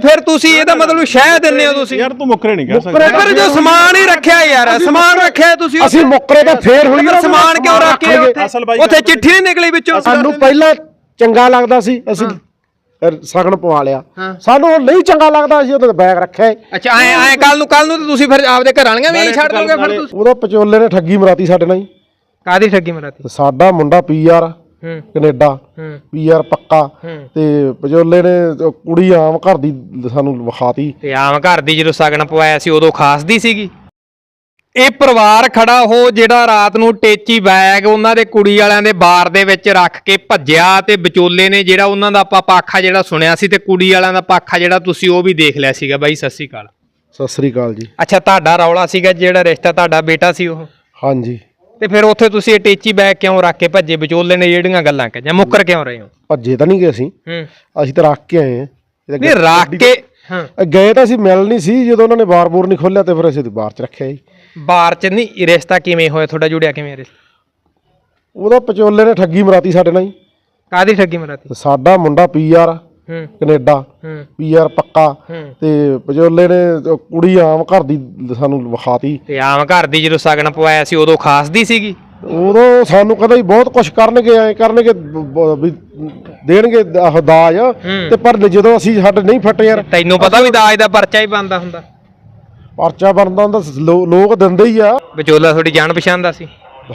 ਫਿਰ ਤੁਸੀਂ ਇਹਦਾ ਮਤਲਬ ਸ਼ਹਿ ਦਿੰਦੇ ਹੋ ਤੁਸੀਂ। ਯਾਰ ਤੂੰ ਮੁੱਕਰੇ ਨਹੀਂ ਕਹਿ ਮੁੱਕਰੇ ਸਕਦਾ। ਫਿਰ ਜੋ ਸਮਾਨ ਹੀ ਰੱਖਿਆ ਯਾਰ ਸਮਾਨ ਰੱਖਿਆ ਤੁਸੀਂ ਅਸੀਂ ਮੁੱਕਰੇ ਤਾਂ ਫੇਰ ਹੋਈ ਸਮਾਨ ਕਿਉਂ ਰੱਖ ਕੇ ਉੱਥੇ ਉੱਥੇ ਚਿੱਠੀ ਨਹੀਂ ਨਿਕਲੀ ਵਿੱਚੋਂ। ਸਾਨੂੰ ਪਹਿਲਾਂ ਚੰਗਾ ਲੱਗਦਾ ਸੀ ਅਸੀਂ ਸਗਣ ਪਵਾ ਲਿਆ। ਸਾਨੂੰ ਹੁਣ ਨਹੀਂ ਚੰਗਾ ਲੱਗਦਾ ਅਸੀਂ ਉਹਦੇ ਬੈਗ ਰੱਖਿਆ। ਅੱਛਾ ਐ ਐ ਕੱਲ ਨੂੰ ਕੱਲ ਨੂੰ ਤੇ ਤੁਸੀਂ ਫਿਰ ਆਪਦੇ ਘਰ ਵਾਲੀਆਂ ਵੀ ਛੱਡ ਦੋਗੇ ਫਿਰ ਤੁਸੀਂ। ਉਹਦਾ ਪਚੋਲੇ ਨੇ ਠੱਗੀ ਮਰਾਤੀ ਸਾਡੇ ਨਾਲ ਹੀ। ਕਾਦੀ ਠੱਗੀ ਮਰਾਤੀ? ਸਾਡਾ ਮੁੰਡਾ ਪੀਆਰ ਕੈਨੇਡਾ। ਹੂੰ। ਪੀਆਰ ਪੱਕਾ। ਤੇ ਪਚੋਲੇ ਨੇ ਉਹ ਕੁੜੀ ਆਮ ਘਰ ਦੀ ਸਾਨੂੰ ਵਿਖਾਤੀ। ਤੇ ਆਮ ਘਰ ਦੀ ਜਦੋਂ ਸਗਨ ਪਵਾਇਆ ਸੀ ਉਦੋਂ ਖਾਸ ਦੀ ਸੀਗੀ। ਇਹ ਪਰਿਵਾਰ ਖੜਾ ਹੋ ਜਿਹੜਾ ਰਾਤ ਨੂੰ ਟੇਚੀ ਬੈਗ ਉਹਨਾਂ ਦੇ ਕੁੜੀ ਵਾਲਿਆਂ ਦੇ ਬਾਰ ਦੇ ਵਿੱਚ ਰੱਖ ਕੇ ਭੱਜਿਆ ਤੇ ਵਿਚੋਲੇ ਨੇ ਜਿਹੜਾ ਉਹਨਾਂ ਦਾ ਆਪਾਂ ਪਾਖਾ ਜਿਹੜਾ ਸੁਣਿਆ ਸੀ ਤੇ ਕੁੜੀ ਵਾਲਿਆਂ ਦਾ ਪਾਖਾ ਜਿਹੜਾ ਤੁਸੀਂ ਉਹ ਵੀ ਦੇਖ ਲਿਆ ਸੀਗਾ ਬਾਈ ਸਤਿ ਸ਼੍ਰੀ ਅਕਾਲ। ਸਤਿ ਸ੍ਰੀ ਅਕਾਲ ਜੀ। ਅੱਛਾ ਤੁਹਾਡਾ ਰੌਲਾ ਸੀਗਾ ਜਿਹੜਾ ਰਿਸ਼ਤਾ ਤੁਹਾਡਾ ਬੇਟਾ ਸੀ ਉਹ? ਹਾਂਜੀ। ਤੇ ਫਿਰ ਉੱਥੇ ਤੁਸੀਂ ਇਹ ਟੇਚੀ ਬੈਗ ਕਿਉਂ ਰੱਖ ਕੇ ਭੱਜੇ ਵਿਚੋਲੇ ਨੇ ਜਿਹੜੀਆਂ ਗੱਲਾਂ ਕਹੀਆਂ ਮੁੱਕਰ ਕਿਉਂ ਰਹੇ ਹੋ? ਭੱਜੇ ਤਾਂ ਨਹੀਂ ਗਏ ਅਸੀਂ। ਹੂੰ। ਅਸੀਂ ਤਾਂ ਰੱਖ ਕੇ ਆਏ ਆ ਨਹੀਂ ਰੱਖ ਕੇ ਹਾਂ। ਗਏ ਤਾਂ ਅਸੀਂ ਮਿਲ ਨਹੀਂ ਸੀ ਜਦੋਂ ਉਹਨਾਂ ਨੇ ਬਾਰ-ਬੂਰ ਨਹੀਂ ਖੋਲਿਆ ਤੇ ਫਿਰ ਅਸੀਂ ਤੇ ਬਾਹਰ ਚ ਰੱਖਿਆ ਜੀ। ਬਾਰ ਚ ਨਹੀਂ ਰਿਸ਼ਤਾ ਕਿਵੇਂ ਹੋਇਆ? ਤੁਹਾਡਾ ਜੁੜਿਆ ਕਿਵੇਂ ਰਿਸ਼ਤਾ? ਉਹਦਾ ਪਚੋਲੇ ਨੇ ਠੱਗੀ ਮਰਾਤੀ ਸਾਡੇ ਨਾਲ ਹੀ ਕਾਦੀ ਠੱਗੀ ਮਰਾਤੀ? ਸਾਡਾ ਮੁੰਡਾ ਪੀਆਰ ਕੈਨੇਡਾ ਪੀਆਰ ਪੱਕਾ ਤੇ ਪਚੋਲੇ ਨੇ ਕੁੜੀ ਆਮ ਘਰ ਦੀ ਸਾਨੂੰ ਵਿਖਾਤੀ। ਤੇ ਆਮ ਘਰ ਦੀ ਜਦੋਂ ਸਗਨ ਪਵਾਇਆ ਸੀ ਉਦੋਂ ਖਾਸ ਦੀ ਸੀਗੀ? ਉਦੋਂ ਸਾਨੂੰ ਕਹਿੰਦਾ ਜੀ ਬਹੁਤ ਕੁਝ ਕਰਨਗੇ ਐ ਕਰਨਗੇ ਵੀ ਦੇਣਗੇ ਦਾਜ। ਤੇ ਪਰ ਜਦੋਂ ਅਸੀਂ ਸਾਡੇ ਨਹੀਂ ਫਟ ਯਾਰ ਤੈਨੂੰ ਪਤਾ ਵੀ ਦਾਜ ਦਾ ਪਰਚਾ ਹੀ ਬੰਦਾ ਹੁੰਦਾ। ਪਰਚਾ ਬਣਦਾ ਹੁੰਦਾ ਲੋਕ ਦਿੰਦੇ ਹੀ ਆ। ਵਿਚੋਲਾ ਤੁਹਾਡੀ ਜਾਣ ਪਛਾਣ ਦਾ ਸੀ?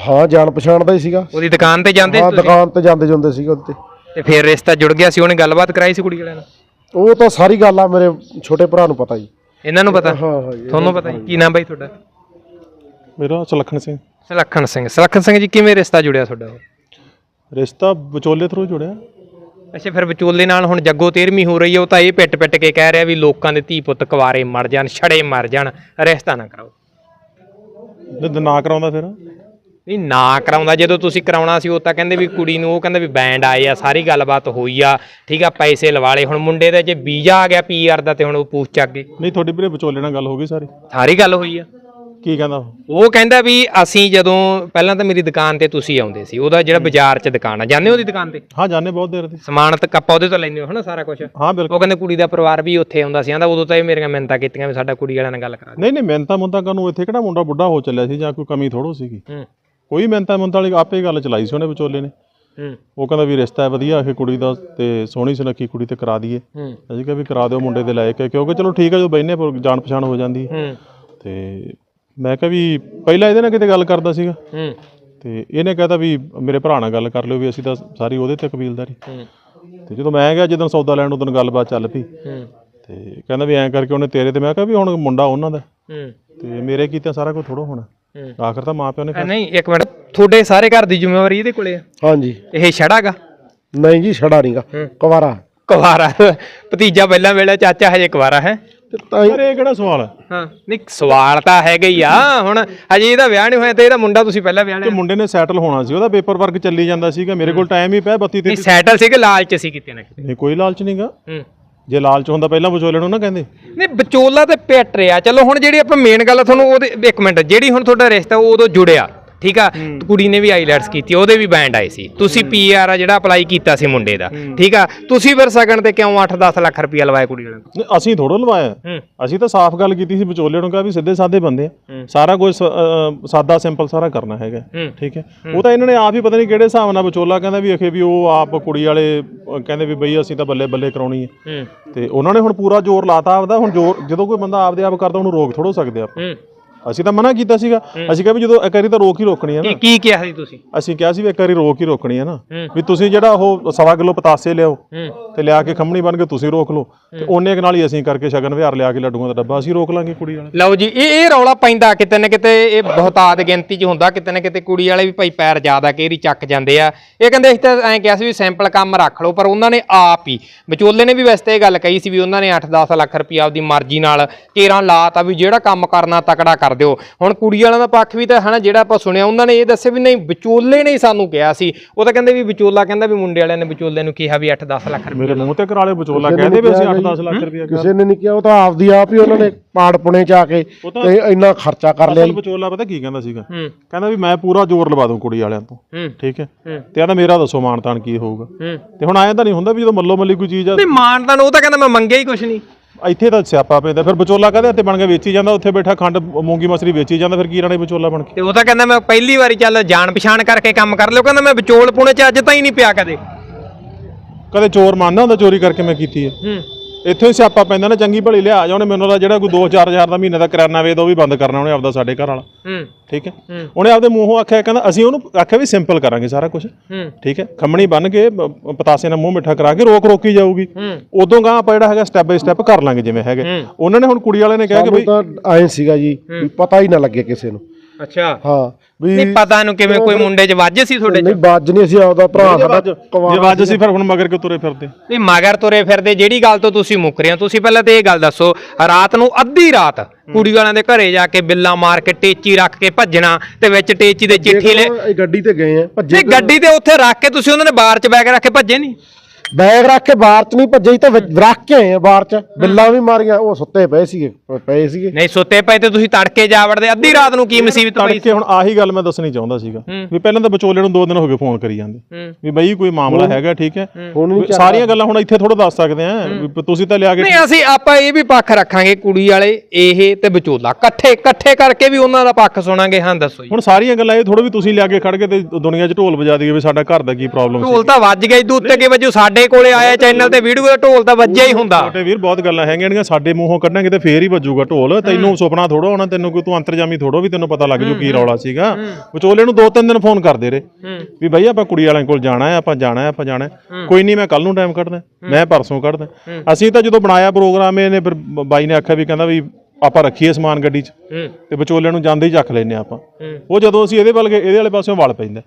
ਹਾਂ ਜਾਣ ਪਛਾਣ ਦਾ ਹੀ ਸੀਗਾ। ਉਹਦੀ ਦੁਕਾਨ ਤੇ ਜਾਂਦੇ ਹਾਂ ਦੁਕਾਨ ਤੇ ਜਾਂਦੇ ਜਾਂਦੇ ਸੀਗੇ ਉੱਤੇ ਤੇ ਫਿਰ ਰਿਸ਼ਤਾ ਜੁੜ ਗਿਆ ਸੀ ਉਹਨੇ ਗੱਲਬਾਤ ਕਰਾਈ ਸੀ ਕੁੜੀ ਵਾਲਿਆਂ ਨਾਲ? ਉਹ ਤਾਂ ਸਾਰੀ ਗੱਲ ਆ ਮੇਰੇ ਛੋਟੇ ਭਰਾ ਨੂੰ ਪਤਾ ਜੀ। ਇਹਨਾਂ ਨੂੰ ਪਤਾ? ਹਾਂ ਹਾਂ ਜੀ। ਤੁਹਾਨੂੰ ਪਤਾ ਜੀ? ਕੀ ਨਾਮ ਬਾਈ ਤੁਹਾਡਾ? ਮੇਰਾ ਸੁਲੱਖਣ ਸਿੰਘ। ਸਲੱਖਣ ਸਿੰਘ। ਸਲੱਖਣ ਸਿੰਘ ਜੀ ਕਿਵੇਂ ਰਿਸ਼ਤਾ ਜੁੜਿਆ ਤੁਹਾਡਾ ਉਹ? ਰਿਸ਼ਤਾ ਵਿਚੋਲੇ ਥਰੂ ਜੁੜਿਆ। ਅੱਛਾ ਫਿਰ ਵਿਚੋਲੇ ਨਾਲ ਹੁਣ ਜੱਗੋ 13ਵੀਂ ਹੋ ਰਹੀ ਹੈ ਉਹ ਤਾਂ ਇਹ ਪਿੱਟ ਪਿੱਟ ਕੇ ਕਹਿ ਰਿਹਾ ਵੀ ਲੋਕਾਂ ਦੇ ਧੀ ਪੁੱਤ ਕੁਵਾਰੇ ਮਰ ਜਾਣ ਛੜੇ ਮਰ ਜਾਣ ਰਿਸ਼ਤਾ ਨਾ ਕਰਾਓ। ਜੇ ਨਾ ਕਰਾਉਂਦਾ ਫਿਰ। ਨਹੀਂ ਨਾ ਕਰਾਉਂਦਾ। ਜਦੋਂ ਤੁਸੀਂ ਕਰਾਉਣਾ ਸੀ ਉਹ ਤਾਂ ਕਹਿੰਦੇ ਵੀ ਕੁੜੀ ਨੂੰ ਉਹ ਕਹਿੰਦਾ ਵੀ ਬੈਂਡ ਆਏ ਆ ਸਾਰੀ ਗੱਲਬਾਤ ਹੋਈ ਆ। ਠੀਕ ਆ ਪੈਸੇ ਲਵਾਲੇ ਹੁਣ ਮੁੰਡੇ ਦਾ ਜੇ ਵੀਜ਼ਾ ਆ ਗਿਆ ਪੀਆਰ ਦਾ ਤੇ ਹੁਣ ਉਹ ਪੂਛ ਚੱਕ ਗਏ ਨਹੀਂ ਤੁਹਾਡੀ ਵੀਰੇ ਵਿਚੋਲੇ ਨਾਲ ਗੱਲ ਹੋ ਗਈ ਸਾਰੀ। ਸਾਰੀ ਗੱਲ ਹੋਈ ਆ। ਕੀ ਕਹਿੰਦਾ ਉਹ? ਉਹ ਕਹਿੰਦਾ ਵੀ ਅਸੀਂ ਜਦੋਂ ਪਹਿਲਾਂ ਤਾਂ ਮੇਰੀ ਦੁਕਾਨ ਤੇ ਤੁਸੀਂ ਆਉਂਦੇ ਸੀ। ਉਹਦਾ ਜਿਹੜਾ ਬਾਜ਼ਾਰ 'ਚ ਦੁਕਾਨ ਆ। ਜਾਂਦੇ ਉਹਦੀ ਦੁਕਾਨ ਤੇ? ਹਾਂ ਜਾਣੇ ਬਹੁਤ ਦੇਰ ਦੀ। ਸਮਾਨ ਤਾਂ ਕੱਪਾ ਉਹਦੇ ਤੋਂ ਲੈਂਦੇ ਹੋ ਹਨਾ ਸਾਰਾ ਕੁਝ ਹਾਂ ਬਿਲਕੁਲ। ਉਹ ਕਹਿੰਦੇ ਕੁੜੀ ਦਾ ਪਰਿਵਾਰ ਵੀ ਉੱਥੇ ਆਉਂਦਾ ਸੀ। ਆਂਦਾ ਉਦੋਂ ਤਾਂ ਇਹ ਮੇਰੀਆਂ ਮਿੰਨਤਾਂ ਕੀਤੀਆਂ ਵੀ ਸਾਡਾ ਕੁੜੀ ਵਾਲਿਆਂ ਨਾਲ ਗੱਲ ਕਰਾ ਦੇ। ਨਹੀਂ ਨਹੀਂ ਮਿਹਨਤਾਂ ਮੁੰਤਾ ਕਰਨ ਨੂੰ ਇੱਥੇ ਕਿਹੜਾ ਮੁੰਡਾ ਬੁੱਢਾ ਹੋ ਚੱਲਿਆ ਸੀ ਜਾਂ ਕੋਈ ਕਮੀ ਥੋੜੋ ਸੀਗੀ। ਹੂੰ। ਕੋਈ ਮਿਹਨਤਾਂ ਮੁੰਤਾਂ ਵਾਲੀ ਆਪੇ ਗੱਲ ਚਲਾਈ ਸੀ ਉਹਨੇ ਵਿਚੋਲੇ ਨੇ। ਹੂੰ। ਉਹ ਕਹਿੰਦਾ ਵੀ ਰਿਸ਼ਤਾ ਹੈ ਵਧੀਆ ਇਹ ਕੁੜੀ ਦਾ ਤੇ ਸੋਹਣੀ ਸੁਨੱਖੀ ਕੁੜੀ ਤੇ ਕਰਾ ਦਈਏ। ਹੂੰ। ਅਸੀਂ ਕਿਹਾ ਵੀ ਕਰਾ ਦਿਓ ਮੁੰਡੇ ਦੇ ਲਾਇਕ ਹੈ ਕਿਉਂਕਿ ਚਲੋ ਠੀਕ ਹੈ ਜਦੋਂ ਬੈਨੇ ਪਰ ਜਾਣ ਪਛਾਣ ਹੋ ਜਾਂਦੀ ਹੈ ਹੂੰ। ਤੇ ਮੈਂ ਕਿਹਾ ਵੀ ਪਹਿਲਾਂ ਇਹਦੇ ਨਾਲ ਕਿਤੇ ਗੱਲ ਕਰਦਾ ਸੀਗਾ। ਹੂੰ। ਤੇ ਇਹਨੇ ਕਹਤਾ ਵੀ ਮੇਰੇ ਭਰਾ ਨਾਲ ਗੱਲ ਕਰ ਲਿਓ ਵੀ ਅਸੀਂ ਤਾਂ ਸਾਰੀ ਉਹਦੇ ਤੇ ਕਬੀਲਦਾਰੀ। ਹੂੰ। ਤੇ ਜਦੋਂ ਮੈਂ ਗਿਆ ਜਦੋਂ ਸੌਦਾ ਲੈਣ ਉਦੋਂ ਗੱਲਬਾਤ ਚੱਲ ਪਈ। ਹੂੰ। ਤੇ ਕਹਿੰਦਾ ਵੀ ਐਂ ਕਰਕੇ ਉਹਨੇ ਤੇਰੇ ਤੇ ਮੈਂ ਕਿਹਾ ਵੀ ਹੁਣ ਮੁੰਡਾ ਉਹਨਾਂ ਦਾ। ਹੂੰ। ਤੇ ਮੇਰੇ ਕੀਤੇ ਸਾਰਾ ਕੁਝ ਥੋੜਾ ਹੋਣਾ। ਆਖਰ ਤਾਂ ਮਾਂ ਪਿਓ ਨੇ ਆ ਨਹੀਂ ਇੱਕ ਮਿੰਟ। ਤੁਹਾਡੇ ਸਾਰੇ ਘਰ ਦੀ ਜ਼ਿੰਮੇਵਾਰੀ ਇਹਦੇ ਕੋਲੇ ਆ? ਹਾਂਜੀ। ਇਹ ਛੜਾਗਾ ਨਹੀਂ ਜੀ ਛੜਾ ਨਹੀਂਗਾ ਕੁਵਾਰਾ। ਕੁਵਾਰਾ। ਭਤੀਜਾ ਪਹਿਲਾਂ ਵੇਲੇ ਚਾਚਾ ਹਜੇ ਕੁਵਾਰਾ ਹੈ? ਤੇ ਤਾਂ ਹੀ- ਯਾਰ ਇਹ ਕਿਹੜਾ ਸਵਾਲ ਹੈ? ਹਾਂ। ਨਹੀਂ ਸਵਾਲ ਤਾਂ ਹੈਗਾ ਹੀ ਆ। ਹੁਣ ਹਜੇ ਇਹਦਾ ਵਿਆਹ ਨਹੀਂ ਹੋਇਆ ਤੇ ਇਹਦਾ ਮੁੰਡਾ ਤੁਸੀਂ ਪਹਿਲਾਂ ਵਿਆਹ ਤੇ ਲਿਆ। ਮੁੰਡੇ ਨੇ ਸੈਟਲ ਹੋਣਾ ਸੀ ਉਹਦਾ ਪੇਪਰ ਵਰਕ ਚੱਲੀ ਜਾਂਦਾ ਸੀਗਾ। ਮੇਰੇ ਕੋਲ ਟਾਈਮ ਹੀ ਪਿਆ 32 ਨਹੀਂ ਤੇ ਸੈਟਲ ਸੀ ਕਿ ਲਾਲਚ ਸੀ ਕਿਤੇ ਨਾ ਕਿਤੇ ਨਹੀਂ ਕੋਈ ਲਾਲਚ ਨਹੀਂਗਾ ਹੂੰ। ਜੇ ਲਾਲਚ ਹੁੰਦਾ ਪਹਿਲਾਂ ਵਿਚੋਲੇ ਨੂੰ ਨਾ ਕਹਿੰਦੇ। ਨਹੀਂ, ਵਿਚੋਲਾ ਤੇ ਪਿੱਟ ਰਿਹਾ। ਚਲੋ ਹੁਣ ਜਿਹੜੀ ਆਪਾਂ ਮੇਨ ਗੱਲ ਆ, ਤੁਹਾਨੂੰ ਉਹਦੇ ਇੱਕ ਮਿੰਟ, ਜਿਹੜੀ ਹੁਣ ਤੁਹਾਡਾ ਰਿਸ਼ਤਾ, ਉਹ ਉਦੋਂ ਜੁੜਿਆ। ਠੀਕ ਆ? ਕੁੜੀ ਨੇ ਵੀ ਆਈਲੈਟਸ ਕੀਤੀ ਉਹਦੇ ਵੀ ਬੈਂਡ ਆਏ ਸੀ। ਤੁਸੀਂ ਪੀਆਰ ਆ ਜਿਹੜਾ ਅਪਲਾਈ ਕੀਤਾ ਸੀ ਮੁੰਡੇ ਦਾ ਠੀਕ ਆ? ਤੁਸੀਂ ਫਿਰ ਸਗਨ ਤੇ ਕਿਉਂ 8-10 ਲੱਖ ਰੁਪਇਆ ਲਵਾਇਆ ਕੁੜੀ ਵਾਲਿਆਂ ਅਸੀਂ ਥੋੜੋ ਲਵਾਇਆ। ਅਸੀਂ ਤਾਂ ਸਾਫ਼ ਗੱਲ ਕੀਤੀ ਸੀ ਵਿਚੋਲੇ ਨੂੰ ਕਿਹਾ ਵੀ ਸਿੱਧੇ ਸਾਦੇ ਬੰਦੇ ਆ। ਸਾਰਾ ਕੁਝ ਸਾਦਾ ਸਿੰਪਲ ਸਾਰਾ ਕਰਨਾ ਹੈਗਾ। ਠੀਕ ਹੈ? ਉਹ ਤਾਂ ਇਹਨਾਂ ਨੇ ਆਪ ਹੀ ਪਤਾ ਨਹੀਂ ਕਿਹੜੇ ਹਿਸਾਬ ਨਾਲ ਵਿਚੋਲਾ ਕਹਿੰਦਾ ਵੀ ਅਖੇ ਵੀ ਉਹ ਆਪ ਕੁੜੀ ਵਾਲੇ ਕਹਿੰਦੇ ਵੀ ਬਈ ਅਸੀਂ ਤਾਂ ਬੱਲੇ ਬੱਲੇ ਕਰਾਉਣੀ ਹੈ। ਤੇ ਉਹਨਾਂ ਨੇ ਹੁਣ ਪੂਰਾ ਜ਼ੋਰ ਲਾਤਾ ਆਪਦਾ ਹੁਣ ਜ਼ੋਰ ਜਦੋਂ ਕੋਈ ਬੰਦਾ ਆਪਦੇ ਆਪ ਕਰਦਾ ਉਹਨੂੰ ਰੋਕ ਥੋੜੋ ਸਕਦੇ ਆਪਾਂ। ਹੂੰ। ਅਸੀਂ ਤਾਂ ਮਨਾ ਕੀਤਾ ਸੀਗਾ। ਅਸੀਂ ਕਿਹਾ ਵੀ ਜਦੋਂ ਇੱਕ ਵਾਰੀ ਤਾਂ ਰੋਕ ਹੀ ਰੋਕਣੀ ਹੈ ਨਾ। ਕੀ ਕੀ ਕਿਹਾ ਸੀ ਤੁਸੀਂ? ਅਸੀਂ ਕਿਹਾ ਸੀ ਵੀ ਇੱਕ ਵਾਰੀ ਰੋਕ ਹੀ ਰੋਕਣੀ ਹੈ ਨਾ। ਵੀ ਤੁਸੀਂ ਜਿਹੜਾ ਉਹ ਸਵਾ ਕਿਲੋ ਪਤਾਸੇ ਲਿਆਓ ਤੇ ਲਿਆ ਕੇ ਖੰਮਣੀ ਬਣ ਕੇ ਤੁਸੀਂ ਰੋਕ ਲਓ। ਤੇ ਉਹਨੇ ਨਾਲ ਹੀ ਅਸੀਂ ਕਰਕੇ ਸ਼ਗਨ ਵਿਹਾਰ ਲਿਆ ਕੇ ਲੱਡੂਆਂ ਦਾ ਡੱਬਾ ਅਸੀਂ ਰੋਕ ਲਾਂਗੇ ਕੁੜੀ ਵਾਲੇ। ਲਓ ਜੀ ਇਹ ਇਹ ਰੌਲਾ ਪੈਂਦਾ ਕਿਤੇ ਨਾ ਕਿਤੇ ਇਹ ਬਹੁਤਾਤ ਗਿਣਤੀ 'ਚ ਹੁੰਦਾ। ਕਿਤੇ ਨਾ ਕਿਤੇ ਕੁੜੀ ਵਾਲੇ ਵੀ ਭਾਈ ਪੈਰ ਜ਼ਿਆਦਾ ਕੇਰੀ ਚੱਕ ਜਾਂਦੇ ਆ। ਇਹ ਕਹਿੰਦੇ ਅਸੀਂ ਤਾਂ ਐਂ ਕਿਹਾ ਸੀ ਵੀ ਸੈਂਪਲ ਕੰਮ ਰੱਖ ਲਓ ਪਰ ਉਹਨਾਂ ਨੇ ਆਪ ਹੀ ਵਿਚੋਲੇ ਨੇ ਵੀ ਵੈਸੇ ਇਹ ਗੱਲ ਕਹੀ ਸੀ ਵੀ ਉਹਨਾਂ ਨੇ 8-10 ਲੱਖ ਰੁਪਇਆ ਆਪਦੀ ਮਰਜ਼ੀ ਨਾਲ ਕੇਰਾਂ ਲਾਤਾ ਵੀ ਜਿਹੜਾ ਕੰਮ ਕਰਨਾ ਤਕੜਾ ਕਰ ਦਿਓ। ਹੁਣ ਕੁੜੀ ਵਾਲਿਆਂ ਦਾ ਪੱਖ ਵੀ ਤਾਂ ਹਨਾ ਜਿਹੜਾ ਆਪਾਂ ਸੁਣਿਆ ਉਹਨਾਂ ਨੇ ਇਹ ਦੱਸਿਆ ਵੀ ਨਹੀਂ ਵਿਚੋਲੇ ਨੇ ਸਾਨੂੰ ਕਿਹਾ ਸੀ। ਉਹ ਤਾਂ ਕਹਿੰਦੇ ਵੀ ਵਿਚੋਲਾ ਕਹਿੰਦਾ ਵੀ ਮੁੰਡੇ ਵਾਲਿਆਂ ਨੇ ਵਿਚੋਲੇ ਨੂੰ ਕਿਹਾ ਵੀ 8-10 ਲੱਖ ਰੁਪਇਆ ਮੇਰੇ ਮੂੰਹ ਤੇ ਕਰਾਲੇ ਵਿਚੋਲਾ ਕਹਿੰਦੇ ਵੀ ਅਸੀਂ 8-10 ਲੱਖ ਰੁਪਏ ਕਿਸੇ ਨੇ ਨਹੀਂ ਕਿਹਾ ਉਹ ਤਾਂ ਆਪਦੀ ਆਪ ਹੀ ਉਹਨਾਂ ਨੇ ਪਾੜ ਪੁਣੇ ਚ ਆ ਕੇ ਤੇ ਇੰਨਾ ਖਰਚਾ ਕਰ ਲਿਆ ਅਸਲ ਵਿਚੋਲਾ ਪਤਾ ਕੀ ਕਹਿੰਦਾ ਸੀਗਾ? ਕਹਿੰਦਾ ਵੀ ਮੈਂ ਪੂਰਾ ਜ਼ੋਰ ਲਵਾ ਦੂੰ ਕੁੜੀ ਵਾਲਿਆਂ ਤੋਂ। ਠੀਕ ਹੈ। ਤੇ ਆਂਦਾ ਮੇਰਾ ਦੱਸੋ ਮਾਨਤਾਨ ਕੀ ਹੋਊਗਾ? ਤੇ ਹੁਣ ਆਇਆ ਤਾਂ ਨਹੀਂ ਹੁੰਦਾ ਵੀ ਜਦੋਂ ਮੱਲੋ ਮੱਲੀ ਕੋਈ ਚੀਜ਼ ਆ ਨਹੀਂ ਮਾਨਦਾਨ ਉਹ ਤਾਂ ਕਹਿੰਦਾ ਮੈਂ ਮੰਗਿਆ ਹੀ ਕੁਛ ਨਹੀਂ। ਇੱਥੇ ਤਾਂ ਸਿਆਪਾ ਪੈਂਦਾ ਫਿਰ ਵਿਚੋਲਾ ਕਹਦੇ ਹੱਥੇ ਬਣ ਕੇ ਵੇਚੀ ਜਾਂਦਾ? ਉੱਥੇ ਬੈਠਾ ਖੰਡ ਮੂੰਗੀ ਮਸਰੀ ਵੇਚੀ ਜਾਂਦਾ ਫਿਰ ਕੀ ਰਾਣੇ ਵਿਚੋਲਾ ਬਣ ਕੇ? ਤੇ ਉਹ ਤਾਂ ਕਹਿੰਦਾ ਮੈਂ ਪਹਿਲੀ ਵਾਰੀ ਚੱਲ ਜਾਣ ਪਛਾਣ ਕਰਕੇ ਕੰਮ ਕਰ ਲਿਓ ਕਹਿੰਦਾ ਮੈਂ ਵਿਚੋਲ ਪੁਣੇ ਚ ਅੱਜ ਤਾਈਂ ਨਹੀਂ ਪਿਆ ਕਦੇ। ਕਦੇ ਚੋਰ ਮੰਨਦਾ ਹੁੰਦਾ ਚੋਰੀ ਕਰਕੇ ਮੈਂ ਕੀਤੀ ਹੈ? ਹੂੰ। ਇੱਥੇ ਹੀ ਸਿਆਪਾ ਪੈਂਦਾ ਨਾ ਚੰਗੀ ਭਲੀ ਲਿਆ ਜਾ ਉਹਨੇ ਮੈਨੂੰ ਦਾ ਜਿਹੜਾ ਕੋਈ 2-4000 ਦਾ ਮਹੀਨੇ ਦਾ ਕਿਰਾਨਾ ਵੇਚਦਾ ਉਹ ਵੀ ਬੰਦ ਕਰਨਾ ਉਹਨੇ ਆਪਦਾ ਸਾਡੇ ਘਰ ਵਾਲਾ। ਹੂੰ। ਠੀਕ ਹੈ? ਉਹਨੇ ਆਪਦੇ ਮੂੰਹੋਂ ਆਖਿਆ ਕਹਿੰਦਾ ਅਸੀਂ ਉਹਨੂੰ ਆਖਿਆ ਵੀ ਸਿੰਪਲ ਕਰਾਂਗੇ ਸਾਰਾ ਕੁਝ ਹੂੰ। ਠੀਕ ਹੈ? ਖੰਮਣੀ ਬੰਨ ਕੇ ਪਤਾਸੇ ਨਾਲ ਮੂੰਹ ਮਿੱਠਾ ਕਰਾ ਕੇ ਰੋਕ ਰੋਕੀ ਜਾਊਗੀ। ਹੂੰ। ਉਦੋਂ ਗਾਂ ਆਪਾਂ ਜਿਹੜਾ ਹੈਗਾ ਸਟੈਪ ਬਾਈ ਸਟੈਪ ਕਰ ਲਾਂਗੇ ਜਿਵੇਂ ਹੈਗੇ। ਉਹਨਾਂ ਨੇ ਹੁਣ ਕੁੜੀ ਵਾਲੇ ਨੇ ਕਿਹਾ ਕਿ ਬਈ ਤਾਂ ਐਂ ਸੀਗਾ ਜੀ ਪਤਾ ਹੀ ਨਾ ਲੱਗੇ ਕਿਸੇ ਨੂੰ। ਅੱਛਾ। ਹਾਂ ਵੀ ਨਹੀਂ ਪਤਾ ਨੂੰ ਕਿਵੇਂ ਕੋਈ ਮੁੰਡੇ ਚ ਵੱਜ ਸੀ ਤੁਹਾਡੇ ਚ? ਨਹੀਂ ਬਾਜ ਨਹੀਂ ਅਸੀਂ ਆਪਦਾ ਭਰਾ ਸਾਡਾ ਜੇ ਵੱਜ ਸੀ। ਫਿਰ ਹੁਣ ਮਗਰ ਕਿ ਤੁਰੇ ਫਿਰਦੇ? ਨਹੀਂ ਮਗਰ ਤੁਰੇ ਫਿਰਦੇ ਜਿਹੜੀ ਗੱਲ ਤੋਂ ਤੁਸੀਂ ਮੁੱਕ ਰਹੇ ਹੋ। ਤੁਸੀਂ ਪਹਿਲਾਂ ਤੇ ਇਹ ਗੱਲ ਦੱਸੋ ਰਾਤ ਨੂੰ ਅੱਧੀ ਰਾਤ ਕੁੜੀ ਵਾਲਿਆਂ ਦੇ ਘਰੇ ਜਾ ਕੇ ਬਿੱਲਾ ਮਾਰ ਕੇ ਟੇਚੀ ਰੱਖ ਕੇ ਭੱਜਣਾ ਤੇ ਵਿੱਚ ਟੇਚੀ ਦੇ ਚਿੱਠੀ ਲੈ ਇਹ ਗੱਡੀ ਤੇ ਗਏ ਆ ਭੱਜੇ ਗੱਡੀ ਤੇ ਉੱਥੇ ਰੱਖ ਕੇ ਤੁਸੀਂ ਉਹਨਾਂ ਨੇ ਬਾਰ ਚ ਬੈਗ ਰੱਖ ਕੇ ਭੱਜੇ ਨਹੀਂ ਬੈਗ ਰੱਖ ਕੇ ਬਾਹਰ ਚ ਨਹੀਂ ਭੱਜੇ ਸੀ ਤਾਂ ਵਿੱਚ ਰੱਖ ਕੇ ਆਏ ਆ ਬਾਹਰ ਚ। ਬਿੱਲਾਂ ਵੀ ਮਾਰੀਆਂ ਉਹ ਸੁੱਤੇ ਪਏ ਸੀਗੇ ਪਏ ਸੀਗੇ। ਨਹੀਂ ਸੁੱਤੇ ਪਏ ਤੇ ਤੁਸੀਂ ਤੜਕੇ ਜਾ ਵੜਦੇ ਅੱਧੀ ਰਾਤ ਨੂੰ ਕੀ ਮੁਸੀਬਤ ਪਈ ਤੜਕੇ ਹੁਣ ਆਹੀ ਗੱਲ ਮੈਂ ਦੱਸਣੀ ਚਾਹੁੰਦਾ ਸੀਗਾ ਵੀ ਪਹਿਲਾਂ ਤਾਂ ਵਿਚੋਲੇ ਨੂੰ ਦੋ ਦਿਨ ਹੋ ਗਏ ਫੋਨ ਕਰੀ ਜਾਂਦੇ। ਵੀ ਬਈ ਕੋਈ ਮਾਮਲਾ ਹੈਗਾ ਠੀਕ ਹੈ? ਸਾਰੀਆਂ ਗੱਲਾਂ ਹੁਣ ਇੱਥੇ ਥੋੜਾ ਦੱਸ ਸਕਦੇ ਆ ਤੁਸੀਂ ਤਾਂ ਲਿਆ ਕੇ ਨਹੀਂ ਅਸੀਂ ਆਪਾਂ ਇਹ ਵੀ ਪੱਖ ਰੱਖਾਂਗੇ ਕੁੜੀ ਵਾਲੇ ਇਹ ਤੇ ਵਿਚੋਲਾ। ਇਕੱਠੇ ਇਕੱਠੇ ਕਰਕੇ ਵੀ ਉਹਨਾਂ ਦਾ ਪੱਖ ਸੁਣਾਂਗੇ ਹਾਂ ਦੱਸੋ ਜੀ। ਹੁਣ ਸਾਰੀਆਂ ਗੱਲਾਂ ਇਹ ਥੋੜਾ ਵੀ ਤੁਸੀਂ ਲਿਆ ਕੇ ਖੜ ਕੇ ਤੇ ਦੁਨੀਆ 'ਚ ਢੋਲ ਵਜਾ ਦਈਏ ਵੀ ਸਾਡਾ ਘਰ ਦਾ ਕੀ ਪ੍ਰੋਬਲਮ ਸੀ। ਢੋਲ ਤਾਂ ਵੱਜ ਗਈ ਦੂ ਉੱਤੇ ਕਿ ਵਜੂ ਸਾਡੇ ਕੋਲੇ ਆਇਆ ਚੈਨਲ ਤੇ ਵੀਡੀਓ ਦਾ ਢੋਲ ਤਾਂ ਵੱਜਿਆ ਹੀ ਹੁੰਦਾ। ਛੋਟੇ ਵੀਰ ਬਹੁਤ ਗੱਲਾਂ ਹੈਗੀਆਂ ਜਿਹੜੀਆਂ ਸਾਡੇ ਮੂੰਹੋਂ ਕੱਢਾਂਗੇ ਤੇ ਫੇਰ ਹੀ ਵੱਜੂਗਾ ਢੋਲ। ਤੈਨੂੰ ਸੁਪਨਾ ਥੋੜਾ ਹੋਣਾ ਤੈਨੂੰ ਕੋਈ ਤੂੰ ਅੰਤਰਜਾਮੀ ਥੋੜੋ ਵੀ ਤੈਨੂੰ ਪਤਾ ਲੱਗ ਜੂ ਕੀ ਰੌਲਾ ਸੀਗਾ। ਵਿਚੋਲੇ ਨੂੰ ਦੋ ਤਿੰਨ ਦਿਨ ਫੋਨ ਕਰਦੇ ਰਹੇ ਵੀ ਬਈ ਆਪਾਂ ਕੁੜੀ ਵਾਲਿਆਂ ਕੋਲ ਜਾਣਾ ਹੈ ਆਪਾਂ ਜਾਣਾ ਹੈ ਆਪਾਂ ਜਾਣਾ ਕੋਈ ਨਹੀਂ ਮੈਂ ਕੱਲ ਨੂੰ ਟਾਈਮ ਕੱਢਦਾ ਮੈਂ ਪਰਸੋਂ ਕੱਢਦਾ। ਅਸੀਂ ਤਾਂ ਜਦੋਂ ਬਣਾਇਆ ਪ੍ਰੋਗਰਾਮ ਇਹਨੇ ਫਿਰ ਬਾਈ ਨੇ ਆਖਿਆ ਵੀ ਕਹਿੰਦਾ ਵੀ ਆਪਾਂ ਰੱਖੀਏ ਸਮਾਨ ਗੱਡੀ 'ਚ ਤੇ ਵਿਚੋਲੇ ਨੂੰ ਜਾਂਦੇ ਹੀ ਚੱਕ ਲੈਨੇ ਆਪਾਂ। ਉਹ ਜਦੋਂ ਅਸੀਂ ਇਹਦੇ ਵੱਲ ਗਏ ਇਹਦੇ ਵਾਲੇ ਪਾਸਿਓਂ ਵਲ ਪੈਂਦਾ।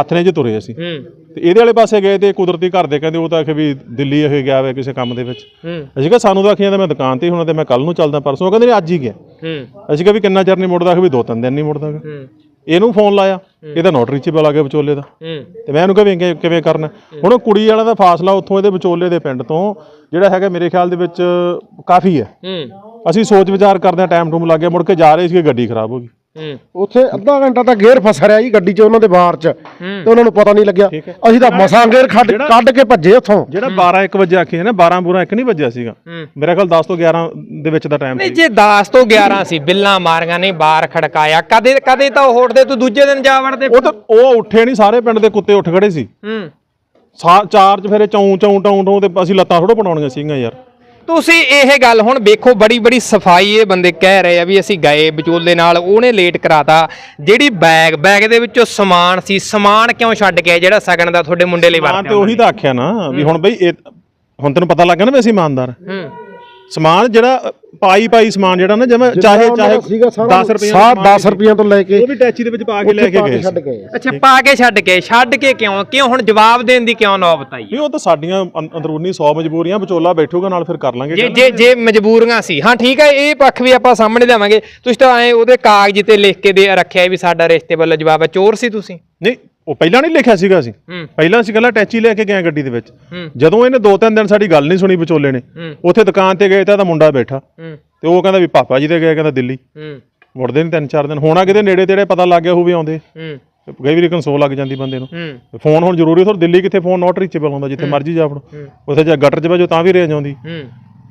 ਹੱਥ ਨੇ ਜੇ ਤੁਰੇ ਅਸੀਂ। ਹੂੰ। ਤੇ ਇਹਦੇ ਵਾਲੇ ਪਾਸੇ ਗਏ ਤੇ ਕੁਦਰਤੀ ਘਰ ਦੇ ਕਹਿੰਦੇ ਉਹ ਤਾਂ ਕਿ ਵੀ ਦਿੱਲੀ ਇਹ ਗਿਆ ਹੋਇਆ ਕਿਸੇ ਕੰਮ ਦੇ ਵਿੱਚ। ਹੂੰ। ਅਸੀਂ ਕਿਹਾ ਸਾਨੂੰ ਤਾਂ ਆਖੀਆਂ ਤਾਂ ਮੈਂ ਦੁਕਾਨ ਤੇ ਹੀ ਹੋਣਾ ਤੇ ਮੈਂ ਕੱਲ ਨੂੰ ਚੱਲਦਾ ਪਰਸੋਂ। ਉਹ ਕਹਿੰਦੇ ਨੇ ਅੱਜ ਹੀ ਗਿਆ। ਹੂੰ। ਅਸੀਂ ਕਿਹਾ ਵੀ ਕਿੰਨਾ ਚਿਰ ਨਹੀਂ ਮੁੜਦਾ ਕਿ ਵੀ ਦੋ ਤਿੰਨ ਦਿਨ ਨਹੀਂ ਮੁੜਦਾ ਗਾ। ਹੂੰ। ਇਹਨੂੰ ਫੋਨ ਲਾਇਆ ਇਹਦਾ ਨੋਟ ਰੀਚੇਬਲ ਆ ਗਿਆ ਵਿਚੋਲੇ ਦਾ। ਹੂੰ। ਤੇ ਮੈਂ ਇਹਨੂੰ ਕਿਹਾ ਵੀ ਕਿਵੇਂ- ਕਿਵੇਂ ਕਰਨਾ। ਹੁਣ ਉਹ ਕੁੜੀ ਵਾਲਾ ਦਾ ਫਾਸਲਾ ਉੱਥੋਂ ਇਹਦੇ ਵਿਚੋਲੇ ਦੇ ਪਿੰਡ ਤੋਂ ਜਿਹੜਾ ਹੈਗਾ ਮੇਰੇ ਖਿਆਲ ਦੇ ਵਿੱਚ ਕਾਫੀ ਹੈ। ਹੂੰ। ਅਸੀਂ ਸੋਚ ਵਿਚਾਰ ਕਰਦੇ ਆ ਟਾਈਮ ਟੂਮ ਲੱਗ ਗਿਆ ਮੁੜ ਕੇ ਜਾ ਰਹੇ ਸੀ ਗੱਡੀ ਖਰਾਬ ਹੋ ਗਈ। ਉੱਥੇ ਅੱਧਾ ਘੰਟਾ ਤਾਂ ਗੇਅਰ ਫਸ ਰਿਹਾ ਜੀ ਗੱਡੀ 'ਚ ਉਹਨਾਂ ਦੇ ਬਾਹਰ 'ਚ। ਤੇ ਉਹਨਾਂ ਨੂੰ ਪਤਾ ਨਹੀਂ ਲੱਗਿਆ। ਅਸੀਂ ਤਾਂ ਮਸਾਂ ਗੇਅਰ ਖੱਡ ਕੱਢ ਕੇ ਭੱਜੇ ਉੱਥੋਂ। ਜਿਹੜਾ 12 1 ਵਜੇ ਆਖੀ ਹੈ ਨਾ 12 ਬੁਰਾ 1 ਨਹੀਂ ਵੱਜਿਆ ਸੀਗਾ। ਮੇਰੇ ਖਿਆਲ 10 ਤੋਂ 11 ਦੇ ਵਿੱਚ ਦਾ ਟਾਈਮ ਨਹੀਂ ਜੇ 10 ਤੋਂ 11 ਸੀ ਬਿੱਲਾਂ ਮਾਰੀਆਂ ਨੇ ਬਾਹਰ ਖੜਕਾਇਆ। ਕਦੇ ਕਦੇ ਤਾਂ ਉਹ ਉੱਠਦੇ ਤੂੰ ਦੂਜੇ ਦਿਨ ਜਾ ਵੜਦੇ। ਉਹ ਤਾਂ ਉਹ ਉੱਠੇ ਨਹੀਂ ਸਾਰੇ ਪਿੰਡ ਦੇ ਕੁੱਤੇ ਉੱਠ ਖੜੇ ਸੀ। ਹੂੰ। ਚਾਰ ਚ ਫੇਰੇ ਚੌਂ ਚੌਂ ਟੌਂ ਟੌਂ ਤੇ ਅਸੀਂ ਲੱਤਾਂ ਥੋੜਾ ਬਣਾਉਣੀਆਂ ਸੀਗੀਆਂ ਯਾਰ। ਤੁਸੀਂ ਇਹ ਗੱਲ ਹੁਣ ਵੇਖੋ ਬੜੀ ਬੜੀ ਸਫ਼ਾਈ ਇਹ ਬੰਦੇ ਕਹਿ ਰਹੇ ਆ ਵੀ ਅਸੀਂ ਗਏ ਵਿਚੋਲੇ ਨਾਲ ਉਹਨੇ ਲੇਟ ਕਰਾਤਾ। ਜਿਹੜੀ ਬੈਗ ਬੈਗ ਦੇ ਵਿੱਚੋਂ ਸਮਾਨ ਸੀ ਸਮਾਨ ਕਿਉਂ ਛੱਡ ਕੇ ਆਏ? ਜਿਹੜਾ ਸਗਨ ਦਾ ਤੁਹਾਡੇ ਮੁੰਡੇ ਲਈ ਹਾਂ ਵਰਤਿਆ ਤੇ ਉਹੀ ਤਾਂ ਆਖਿਆ ਨਾ ਵੀ ਹੁਣ ਬਈ ਇਹ ਹੁਣ ਤੈਨੂੰ ਪਤਾ ਲੱਗ ਗਿਆ ਨਾ ਵੀ ਅਸੀਂ ਇਮਾਨਦਾਰ। ਹਾਂ। ਸਮਾਨ ਜਿਹੜਾ ਪਾਈ ਪਾਈ ਸਮਾਨ ਜਿਹੜਾ ਨਾ ਜਿਵੇਂ ਚਾਹੇ ਚਾਹੇ ਸੀਗਾ ਸਾਰਾ 10 ਰੁਪਏ ਸਾਰ 10 ਰੁਪਈਆਂ ਤੋਂ ਲੈ ਕੇ ਉਹ ਵੀ ਟੈਚੀ ਦੇ ਵਿੱਚ ਪਾ ਕੇ ਲੈ ਕੇ ਗਏ ਛੱਡ ਸੀ। ਗਏ। ਅੱਛਾ ਪਾ ਕੇ ਛੱਡ ਕੇ ਛੱਡ ਕੇ ਕਿਉਂ? ਕਿਉਂ ਹੁਣ ਜਵਾਬ ਦੇਣ ਦੀ ਕਿਉਂ ਨੌਬਤ ਆਈ? ਨਹੀਂ ਉਹ ਤਾਂ ਸਾਡੀਆਂ ਅੰਦਰੂਨੀ 100 ਮਜਬੂਰੀਆਂ ਵਿਚੋਲਾ ਬੈਠੂਗਾ ਨਾਲ ਫਿਰ ਕਰ ਲਾਂਗੇ ਜੇ ਜੇ ਜੇ ਮਜਬੂਰੀਆਂ ਸੀ। ਹਾਂ ਠੀਕ ਹੈ ਇਹ ਪੱਖ ਵੀ ਆਪਾਂ ਸਾਹਮਣੇ ਲਿਆਵਾਂਗੇ। ਤੁਸੀਂ ਤਾਂ ਐ ਉਹਦੇ ਕਾਗਜ਼ ਤੇ ਲਿਖ ਕੇ ਦੇ ਰੱਖਿਆ ਵੀ ਸਾਡਾ ਰਿਸ਼ਤੇ ਵੱਲੋਂ ਜਵਾਬ ਹੈ ਚੋਰ ਸੀ ਤੁਸੀਂ? ਨਹੀਂ ਉਹ ਪਹਿਲਾਂ ਨਹੀਂ ਲਿਖਿਆ ਸੀਗਾ ਅਸੀਂ। ਹੂੰ। ਪਹਿਲਾਂ ਅਸੀਂ ਕੱਲਾ ਟੈਚੀ ਲੈ ਕੇ ਗਏ ਗੱਡੀ ਦੇ ਵਿੱਚ। ਹੂੰ। ਜਦੋਂ ਇਹਨੇ ਦੋ ਤਿੰਨ ਦਿਨ ਸਾਡੀ ਗੱਲ ਨਹੀਂ ਸੁਣੀ ਵਿਚੋਲੇ ਨੇ ਹੂੰ। ਉੱਥੇ ਦੁਕਾਨ ਤੇ ਗਏ ਤਾਂ ਇਹਦਾ ਮੁੰਡਾ ਬੈਠਾ। ਹੂੰ। ਤੇ ਉਹ ਕਹਿੰਦਾ ਵੀ ਪਾਪਾ ਜੀ ਦੇ ਗਏ ਕਹਿੰਦਾ ਦਿੱਲੀ। ਹੂੰ। ਮੁੜਦੇ ਨਹੀਂ ਤਿੰਨ ਚਾਰ ਦਿਨ। ਹੋਣਾ ਕਿਤੇ ਨੇੜੇ ਤੇੜੇ ਪਤਾ ਲੱਗ ਗਿਆ ਹੋਊ ਵੀ ਆਉਂਦੇ। ਹੂੰ। ਕਈ ਵਾਰੀ ਕੰਸੋਲ ਲੱਗ ਜਾਂਦੀ ਬੰਦੇ ਨੂੰ। ਹੂੰ। ਫੋਨ ਹੁਣ ਜ਼ਰੂਰੀ ਥੋੜਾ ਦਿੱਲੀ ਕਿੱਥੇ ਫੋਨ ਨਾਟ ਰੀਚੇਬਲ ਹੁੰਦਾ ਜਿੱਥੇ ਮਰਜ਼ੀ ਜਾ ਵੜੋ ਉੱਥੇ ਜੇ ਗਟਰ 'ਚ ਵਜੋ ਤਾਂ ਵੀ ਰੇਂਜ ਆਉਂਦੀ। ਹੂੰ।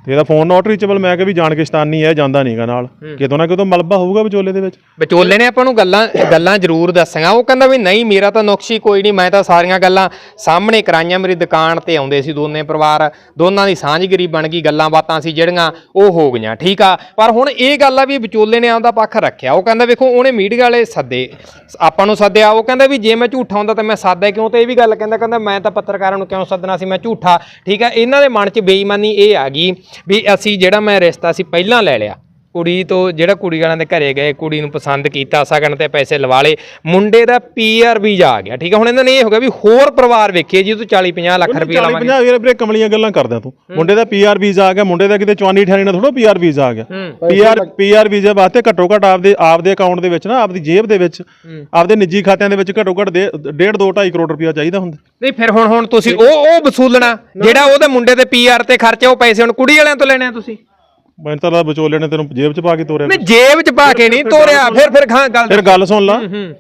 ਤੇ ਇਹਦਾ ਫੋਨ ਨਾਟ ਰੀਚੇਬਲ ਮੈਂ ਕਿਹਾ ਵੀ ਜਾਣ ਕੇ ਸ਼ਤਾਨੀ ਹੈ ਜਾਂਦਾ ਨਹੀਂਗਾ ਨਾਲ। ਕਿਤੋਂ ਨਾ ਕਿਤੋਂ ਮਲਬਾ ਹੋਊਗਾ ਵਿਚੋਲੇ ਦੇ ਵਿੱਚ। ਵਿਚੋਲੇ ਨੇ ਆਪਾਂ ਨੂੰ ਗੱਲਾਂ ਗੱਲਾਂ ਜ਼ਰੂਰ ਦੱਸੀਆਂ। ਉਹ ਕਹਿੰਦਾ ਵੀ ਨਹੀਂ ਮੇਰਾ ਤਾਂ ਨੁਕਸ ਕੋਈ ਨਹੀਂ ਮੈਂ ਤਾਂ ਸਾਰੀਆਂ ਗੱਲਾਂ ਸਾਹਮਣੇ ਕਰਾਈਆਂ। ਮੇਰੀ ਦੁਕਾਨ ਤੇ ਆਉਂਦੇ ਸੀ ਦੋਨੇ ਪਰਿਵਾਰ। ਦੋਨਾਂ ਦੀ ਸਾਂਝਗਿਰੀ ਬਣ ਗਈ ਗੱਲਾਂ ਬਾਤਾਂ ਸੀ ਜਿਹੜੀਆਂ ਉਹ ਹੋ ਗਈਆਂ ਠੀਕ ਆ? ਪਰ ਹੁਣ ਇਹ ਗੱਲ ਆ ਵੀ ਵਿਚੋਲੇ ਨੇ ਆਪਦਾ ਪੱਖ ਰੱਖਿਆ। ਉਹ ਕਹਿੰਦਾ ਵੇਖੋ ਉਹਨੇ ਮੀਡੀਆ ਵਾਲੇ ਸੱਦੇ ਆਪਾਂ ਨੂੰ ਸੱਦਿਆ। ਉਹ ਕਹਿੰਦਾ ਵੀ ਜੇ ਮੈਂ ਝੂਠਾ ਹੁੰਦਾ ਤਾਂ ਮੈਂ ਸਾਦਾ ਕਿਉਂ? ਤੇ ਇਹ ਵੀ ਗੱਲ ਕਹਿੰਦਾ ਕਹਿੰਦਾ ਮੈਂ ਤਾਂ ਪੱਤਰਕਾਰਾਂ ਨੂੰ ਕਿਉਂ ਸੱਦਣਾ ਸੀ? ਮੈਂ ਝੂਠਾ ਠੀਕ ਆ? ਇਹਨਾਂ ਦੇ ਮਨ 'ਚ ਬੇਈਮਾਨੀ ਇਹ ਆ ਗਈ ਵੀ ਅਸੀਂ ਜਿਹੜਾ ਮੈਂ ਰਿਸ਼ਤਾ ਸੀ ਪਹਿਲਾਂ ਲੈ ਲਿਆ। ਕੁੜੀ ਤੋਂ ਜਿਹੜਾ ਕੁੜੀ ਵਾਲਿਆਂ ਦੇ ਘਰੇ ਗਏ ਕੁੜੀ ਨੂੰ ਪਸੰਦ ਕੀਤਾ ਸਗਨ ਤੇ ਪੈਸੇ ਲਵਾ ਲਏ ਮੁੰਡੇ ਦਾ ਪੀਆਰ ਵੀਜ਼ਾ ਆ ਗਿਆ ਠੀਕ ਹੈ ਹੁਣ ਇਹਨਾਂ ਨੇ ਇਹ ਹੋ ਗਿਆ ਵੀ ਹੋਰ ਪਰਿਵਾਰ ਵੇਖੀਏ ਜੀ ਤੂੰ 40 50 ਲੱਖ ਰੁਪਏ 40 ਲਾਵਾਂਗੇ। 50 ਵੀਰੇ ਵੀਰੇ ਕਮਲੀਆਂ ਗੱਲਾਂ ਕਰਦਾ ਤੂੰ। ਮੁੰਡੇ ਦਾ ਪੀਆਰ ਵੀਜ਼ਾ ਆ ਗਿਆ ਮੁੰਡੇ ਦਾ ਕਿਤੇ ਚਵਾਨੀ ਠਾਣੀ ਨਾਲ ਥੋੜਾ ਪੀਆਰ ਵੀਜ਼ਾ ਆ ਗਿਆ। ਪੀਆਰ ਪੀਆਰ ਵੀਜ਼ੇ ਵਾਸਤੇ ਘੱਟੋ ਘੱਟ ਆਪਦੇ ਆਪਦੇ ਅਕਾਊਂਟ ਦੇ ਵਿੱਚ ਨਾ ਆਪਦੀ ਜੇਬ ਦੇ ਵਿੱਚ ਆਪਦੇ ਨਿੱਜੀ ਖਾਤਿਆਂ ਦੇ ਵਿੱਚ ਘੱਟੋ ਘੱਟ 1.5 2 2.5 ਕਰੋੜ ਰੁਪਇਆ ਚਾਹੀਦਾ ਹੁੰਦਾ। ਨਹੀਂ ਫਿਰ ਹੁਣ ਹੁਣ ਤੁਸੀਂ ਉਹ ਉਹ ਵਸੂਲਣਾ ਜਿਹੜਾ ਉਹਦੇ ਮੁੰਡੇ ਤੇ ਪੀਆਰ ਤੇ ਖਰਚੇ ਉਹ ਪੈਸੇ ਹੁਣ ਕੁੜੀ ਵਾਲਿਆਂ ਤੋਂ ਲੈਣੇ ਆ ਤੁਸੀਂ? ਮੈਨੂੰ ਤਾਂ ਲੱਗਦਾ ਵਿਚੋਲੇ ਨੇ ਤੈਨੂੰ ਜੇਬ 'ਚ ਪਾ ਕੇ ਤੋਰਿਆ ਨਹੀਂ ਜੇਬ 'ਚ ਪਾ ਕੇ ਨਹੀਂ ਤੋਰਿਆ ਫਿਰ ਫਿਰ ਖਾਂ ਗੱਲ ਫਿਰ ਗੱਲ ਸੁਣ ਲਾ। ਹੂੰ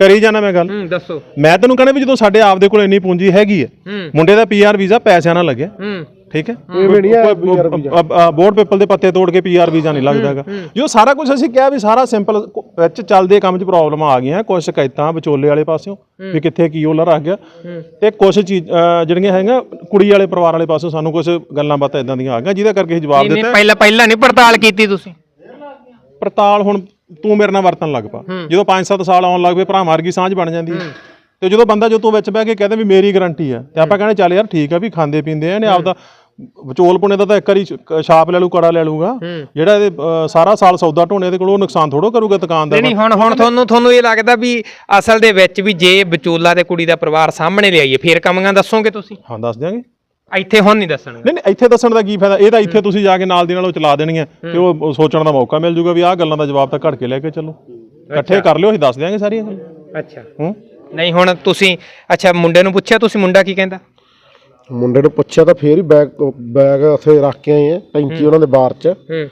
ਕਰੀ ਜਾਣਾ ਮੈਂ ਗੱਲ। ਹੂੰ ਦੱਸੋ। ਮੈਂ ਤੈਨੂੰ ਕਹਿੰਦਾ ਵੀ ਜਦੋਂ ਸਾਡੇ ਆਪਦੇ ਕੋਲ ਇੰਨੀ ਪੂੰਜੀ ਹੈਗੀ ਹੈ ਹੂੰ। ਮੁੰਡੇ ਦਾ ਪੀਆਰ ਵੀਜ਼ਾ ਪੈਸਿਆਂ ਨਾਲ ਲੱਗਿਆ। ਹੂੰ। ਠੀਕ ਹੈ? ਇਵੇਂ ਨਹੀਂ ਹੈ PR ਵੀਜ਼ਾ। ਬੋਰਡ ਪੇਪਲ ਦੇ ਪੱਤੇ ਤੋੜ ਕੇ ਪੀਆਰ ਵੀਜ਼ਾ ਨਹੀਂ ਲੱਗਦਾਗਾ ਜੋ ਸਾਰਾ ਕੁਝ ਅਸੀਂ ਕਿਹਾ ਵੀ ਸਾਰਾ ਸਿੰਪਲ ਵਿੱਚ ਚੱਲਦੇ ਕੰਮ 'ਚ ਪ੍ਰੋਬਲਮ ਆ ਗਈਆਂ ਕੁਝ ਸ਼ਿਕਾਇਤਾਂ ਵਿਚੋਲੇ ਵਾਲੇ ਪਾਸਿਓਂ ਵੀ ਕਿੱਥੇ ਕੀ ਉਹਲਾ ਰੱਖ ਗਿਆ। ਤੇ ਕੁਝ ਚੀਜ਼ ਜਿਹੜੀਆਂ ਹੈਗੀਆਂ ਕੁੜੀ ਵਾਲੇ ਪਰਿਵਾਰ ਵਾਲੇ ਪਾਸੋਂ ਸਾਨੂੰ ਕੁਝ ਗੱਲਾਂ ਬਾਤਾਂ ਇਦਾਂ ਦੀਆਂ ਆ ਗਈਆਂ ਜਿਹਦਾ ਕਰਕੇ ਅਸੀਂ ਜਵਾਬ ਨਹੀਂ ਦਿੱਤਾ। ਪਹਿਲਾਂ ਪਹਿਲਾਂ ਨਹੀਂ ਪੜਤਾਲ ਕੀਤੀ ਤੁਸੀਂ। ਪੜਤਾਲ ਹੁਣ ਤੂੰ ਮੇਰੇ ਨਾਲ ਵਰਤਣ ਲੱਗ ਪਾ। ਜਦੋਂ 5-7 ਸਾਲ ਆਉਣ ਲੱਗ ਪਏ ਭਰਾ ਮਾਰਗੀ ਸਾਂਝ ਬਣ ਜਾਂਦੀ ਹੈ। ਤੇ ਜਦੋਂ ਬੰਦਾ ਜੋ ਤੂੰ ਵਿੱਚ ਬਹਿ ਕੇ ਕਹਿੰਦਾ ਵੀ ਮੇਰੀ ਗਾਰੰਟੀ ਹੈ ਤੇ ਆਪਾਂ ਕਹਿੰਦੇ ਚੱਲ ਯਾਰ ਠੀਕ ਆ ਵੀ ਖਾਂਦੇ ਪੀਂਦੇ ਆ ਨੇ ਆਪਦਾ ਵਿਚੋਲ ਪੁਣੇ ਦਾ ਤਾਂ ਇੱਕ ਵਾਰੀ ਛਾਪ ਲੈ ਲੂ ਕੜਾ ਲੈ ਲੂਗਾ ਜਿਹੜਾ ਇਹਦੇ ਅ, ਸਾਰਾ ਸਾਲ ਸੌਦਾ ਢੋਣੇ ਦੇ ਕੋਲ ਉਹ ਨੁਕਸਾਨ ਥੋੜੋ ਕਰੂਗਾ ਦੁਕਾਨਦਾਰ ਨਹੀਂ ਹੁਣ ਹੁਣ ਤੁਹਾਨੂੰ ਤੁਹਾਨੂੰ ਇਹ ਲੱਗਦਾ ਵੀ ਅਸਲ ਦੇ ਵਿੱਚ ਵੀ ਜੇ ਵਿਚੋਲਾ ਤੇ ਕੁੜੀ ਦਾ ਪਰਿਵਾਰ ਸਾਹਮਣੇ ਲਿਆਈਏ ਫੇਰ ਕਮੀਆਂ ਦੱਸੋਗੇ ਤੁਸੀਂ? ਹਾਂ ਦੱਸ ਦਿਆਂਗੇ। ਇੱਥੇ ਹੁਣ ਨਹੀਂ ਦੱਸਣਗੇ। ਨਹੀਂ ਨਹੀਂ ਇੱਥੇ ਦੱਸਣ ਦਾ ਕੀ ਫਾਇਦਾ? ਇਹ ਤਾਂ ਇੱਥੇ ਤੁਸੀਂ ਜਾ ਕੇ ਨਾਲ ਦੀ ਨਾਲ ਉਹ ਚਲਾ ਦੇਣੀਆਂ ਤੇ ਉਹ ਉਹ ਸੋਚਣ ਦਾ ਮੌਕਾ ਮਿਲ ਜੂਗਾ ਵੀ ਆਹ ਗੱਲਾਂ ਦਾ ਜਵਾਬ ਤਾਂ ਘੜ ਕੇ ਲੈ ਕੇ ਚੱਲੋ। ਇਕੱਠੇ ਕਰ ਲਿਓ ਅਸੀਂ ਦੱਸ ਦਿਆਂਗੇ ਸਾਰੀਆਂ। ਗੱਲਾਂ ਅੱਛਾ। ਹੂੰ। ਨਹੀਂ ਹੁਣ ਤੁਸੀਂ ਅੱਛਾ ਮੁੰਡੇ ਨੂੰ ਪੁੱਛਿਆ ਤੁਸੀਂ ਮੁੰਡਾ ਕੀ ਕਹਿੰਦਾ? ਮੁੰਡੇ ਨੂੰ ਪੁੱਛਿਆ ਤਾਂ ਫੇਰ ਹੀ ਬੈਗ ਬੈਗ ਉੱਥੇ ਰੱਖ ਕੇ ਆਏ ਆ ਟੈਂਕੀ ਉਹਨਾਂ ਦੇ ਬਾਰ 'ਚ। ਹੂੰ।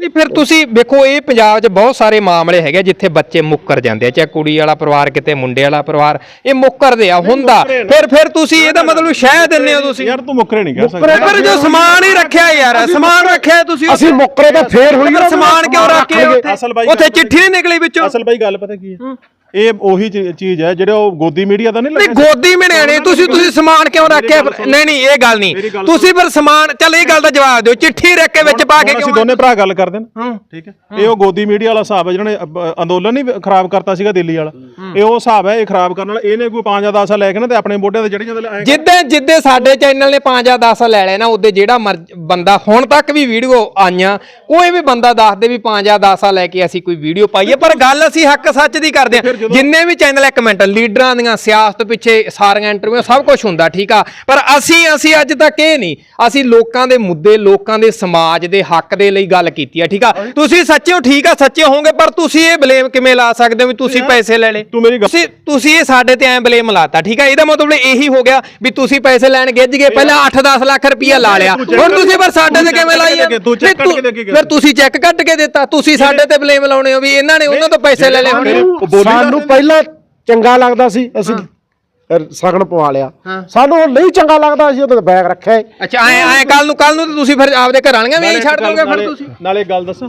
ਨਹੀਂ ਫਿਰ ਤੁਸੀਂ ਵੇਖੋ ਇਹ ਪੰਜਾਬ 'ਚ ਬਹੁਤ ਸਾਰੇ ਮਾਮਲੇ ਹੈਗੇ ਜਿੱਥੇ ਬੱਚੇ ਮੁੱਕਰ ਜਾਂਦੇ ਆ ਚਾਹੇ ਕੁੜੀ ਵਾਲਾ ਪਰਿਵਾਰ ਕਿਤੇ ਮੁੰਡੇ ਵਾਲਾ ਪਰਿਵਾਰ ਇਹ ਮੁੱਕਰਦੇ ਆ ਹੁੰਦਾ। ਫਿਰ ਫਿਰ ਤੁਸੀਂ ਇਹਦਾ ਮਤਲਬ ਸ਼ਹਿ ਦਿੰਦੇ ਹੋ ਤੁਸੀਂ। ਯਾਰ ਤੂੰ ਮੁੱਕਰੇ ਨਹੀਂ ਕਹਿ ਸਕਦਾ। ਫਿਰ ਜੋ ਸਮਾਨ ਹੀ ਰੱਖਿਆ ਯਾਰ ਸਮਾਨ ਰੱਖਿਆ ਤੁਸੀਂ ਅਸੀਂ ਮੁੱਕਰੇ ਤਾਂ ਫੇਰ ਹੋਈ ਸਮਾਨ ਕਿਉਂ ਰੱਖੇ ਉੱਥੇ? ਅਸਲ ਬਾਈ ਉੱਥੇ ਚਿੱਠੀ ਨਹੀਂ ਨਿਕਲੀ ਵਿੱਚੋਂ। ਅਸਲ ਬਾਈ ਗੱਲ ਪਤਾ ਕੀ ਹੈ। ਇਹ ਉਹੀ ਚੀ- ਚੀਜ਼ ਹੈ ਜਿਹੜੇ ਉਹ ਗੋਦੀ ਮੀਡੀਆ ਦਾ ਨਹੀਂ ਨਹੀਂ ਲੱਗਿਆ ਗੋਦੀ ਮਿਣਿਆਣੇ ਤੁਸੀਂ ਤੁਸੀਂ ਸਮਾਨ ਕਿਉਂ ਰੱਖਿਆ? ਨਹੀਂ ਨਹੀਂ ਇਹ ਗੱਲ ਨਹੀਂ। ਤੁਸੀਂ ਫਿਰ ਸਮਾਨ ਚੱਲ ਇਹ ਗੱਲ ਦਾ ਜਵਾਬ ਦਿਓ। ਚਿੱਠੀ ਰੱਖ ਕੇ ਵਿੱਚ ਪਾ ਕੇ ਅਸੀਂ ਕਿਉਂ ਦੋਨੇ ਭਰਾ ਗੱਲ ਕਰਦੇ ਨੇ। ਠੀਕ ਹੈ। ਇਹ ਉਹ ਗੋਦੀ ਮੀਡੀਆ ਵਾਲਾ ਹਿਸਾਬ ਹੈ ਜਿਹਨਾਂ ਨੇ ਅੰਦੋਲਨ ਨਹੀਂ ਖਰਾਬ ਕਰਤਾ ਸੀਗਾ ਦਿੱਲੀ ਵਾਲਾ। ਇਹ ਉਹ ਹਿਸਾਬ ਹੈ ਇਹ ਖਰਾਬ ਕਰਨ ਵਾਲਾ। ਇਹਨੇ ਕੋਈ 5 ਜਾਂ 10 ਸਾਲ ਲੈ ਕੇ ਨਾ ਤੇ ਆਪਣੇ ਮੋਢਿਆਂ ਤੇ ਚੜੀ ਜਾਂਦੇ ਐਂ ਜਿੱਦੇ ਜਿੱਦੇ ਸਾਡੇ ਚੈਨਲ ਨੇ 5 ਜਾਂ 10 ਲੈ ਲੈਣਾ ਉਹਦੇ ਜਿਹੜਾ ਮਰਜ਼- ਬੰਦਾ ਹੁਣ ਤੱਕ ਵੀ ਵੀਡੀਓ ਆਈਆਂ ਕੋਈ ਵੀ ਬੰਦਾ ਦੱਸਦੇ ਵੀ 5 ਜਾਂ 10 ਲੈ ਕੇ ਅਸੀਂ ਕੋਈ ਵੀਡੀਓ ਪਾਈਏ ਪਰ ਗੱਲ ਅਸੀਂ ਹੱਕ ਸੱਚ ਦੀ ਕਰਦੇ ਹਾਂ। ਜਿੰਨੇ ਵੀ ਚੈਨਲ ਇੱਕ ਮਿੰਟ ਲੀਡਰਾਂ ਦੀਆਂ ਸਿਆਸਤ ਪਿੱਛੇ ਸਾਰੀਆਂ ਇੰਟਰਵਿਊ ਸਭ ਕੁਝ ਹੁੰਦਾ ਠੀਕ ਆ? ਪਰ ਅਸੀਂ ਅਸੀਂ ਅੱਜ ਤੱਕ ਇਹ ਨਹੀਂ ਅਸੀਂ ਲੋਕਾਂ ਦੇ ਮੁੱਦੇ ਲੋਕਾਂ ਦੇ ਸਮਾਜ ਦੇ ਹੱਕ ਦੇ ਲਈ ਗੱਲ ਕੀਤੀ ਆ ਠੀਕ ਆ? ਤੁਸੀਂ ਸੱਚੇ ਹੋ ਠੀਕ ਆ ਸੱਚੇ ਹੋਵੋਗੇ ਪਰ ਤੁਸੀਂ ਇਹ ਬਲੇਮ ਕਿਵੇਂ ਲਾ ਸਕਦੇ ਹੋ ਵੀ ਤੁਸੀਂ ਪੈਸੇ ਲੈ ਲਏ? ਤੂੰ ਮੇਰੀ ਗੱਲ ਤੁਸੀਂ ਤੁਸੀਂ ਇਹ ਸਾਡੇ ਤੇ ਐਂ ਬਲੇਮ ਲਾਤਾ ਠੀਕ ਹੈ ਇਹਦਾ ਮਤਲਬ ਇਹੀ ਹੋ ਗਿਆ ਵੀ ਤੁਸੀਂ ਪੈਸੇ ਲੈਣ ਗਿੱਜ ਗਏ ਪਹਿਲਾਂ 8-10 ਲੱਖ ਰੁਪਇਆ ਲਾ ਲਿਆ। ਹੁਣ ਤੁਸੀਂ ਪਰ ਸਾਡੇ ਤੇ ਕਿਵੇਂ ਲਾਈ ਆ? ਫਿਰ ਤੁਸੀਂ ਚੈੱਕ ਕੱਟ ਕੇ ਦਿੱਤਾ ਤੁਸੀਂ ਸਾਡੇ ਤੇ ਬਲੇਮ ਲਾਉਣੇ ਹੋ ਵੀ ਇਹਨਾਂ ਨੇ ਉਹਨਾਂ ਤੋਂ ਪੈਸੇ ਲੈ ਲਏ ਹੋਣੇ ਸਾਨੂੰ ਪਹਿਲਾਂ ਚੰਗਾ ਲੱਗਦਾ ਸੀ ਅਸੀਂ ਫਿਰ ਸਗਨ ਪਵਾ ਲਿਆ। ਸਾਨੂੰ ਹੁਣ ਨਹੀਂ ਚੰਗਾ ਲੱਗਦਾ ਅਸੀਂ ਉਹਦੇ ਬੈਗ ਰੱਖਿਆ। ਅੱਛਾ ਐ ਐ ਕੱਲ ਨੂੰ ਕੱਲ ਨੂੰ ਤੁਸੀਂ ਫਿਰ ਆਪਦੇ ਘਰ ਵਾਲੀਆਂ ਵੀ ਐਂ ਛੱਡ ਦੋਗੇ ਫਿਰ ਨਾਲੇ- ਤੁਸੀਂ? ਨਾਲੇ ਗੱਲ ਦੱਸਾਂ।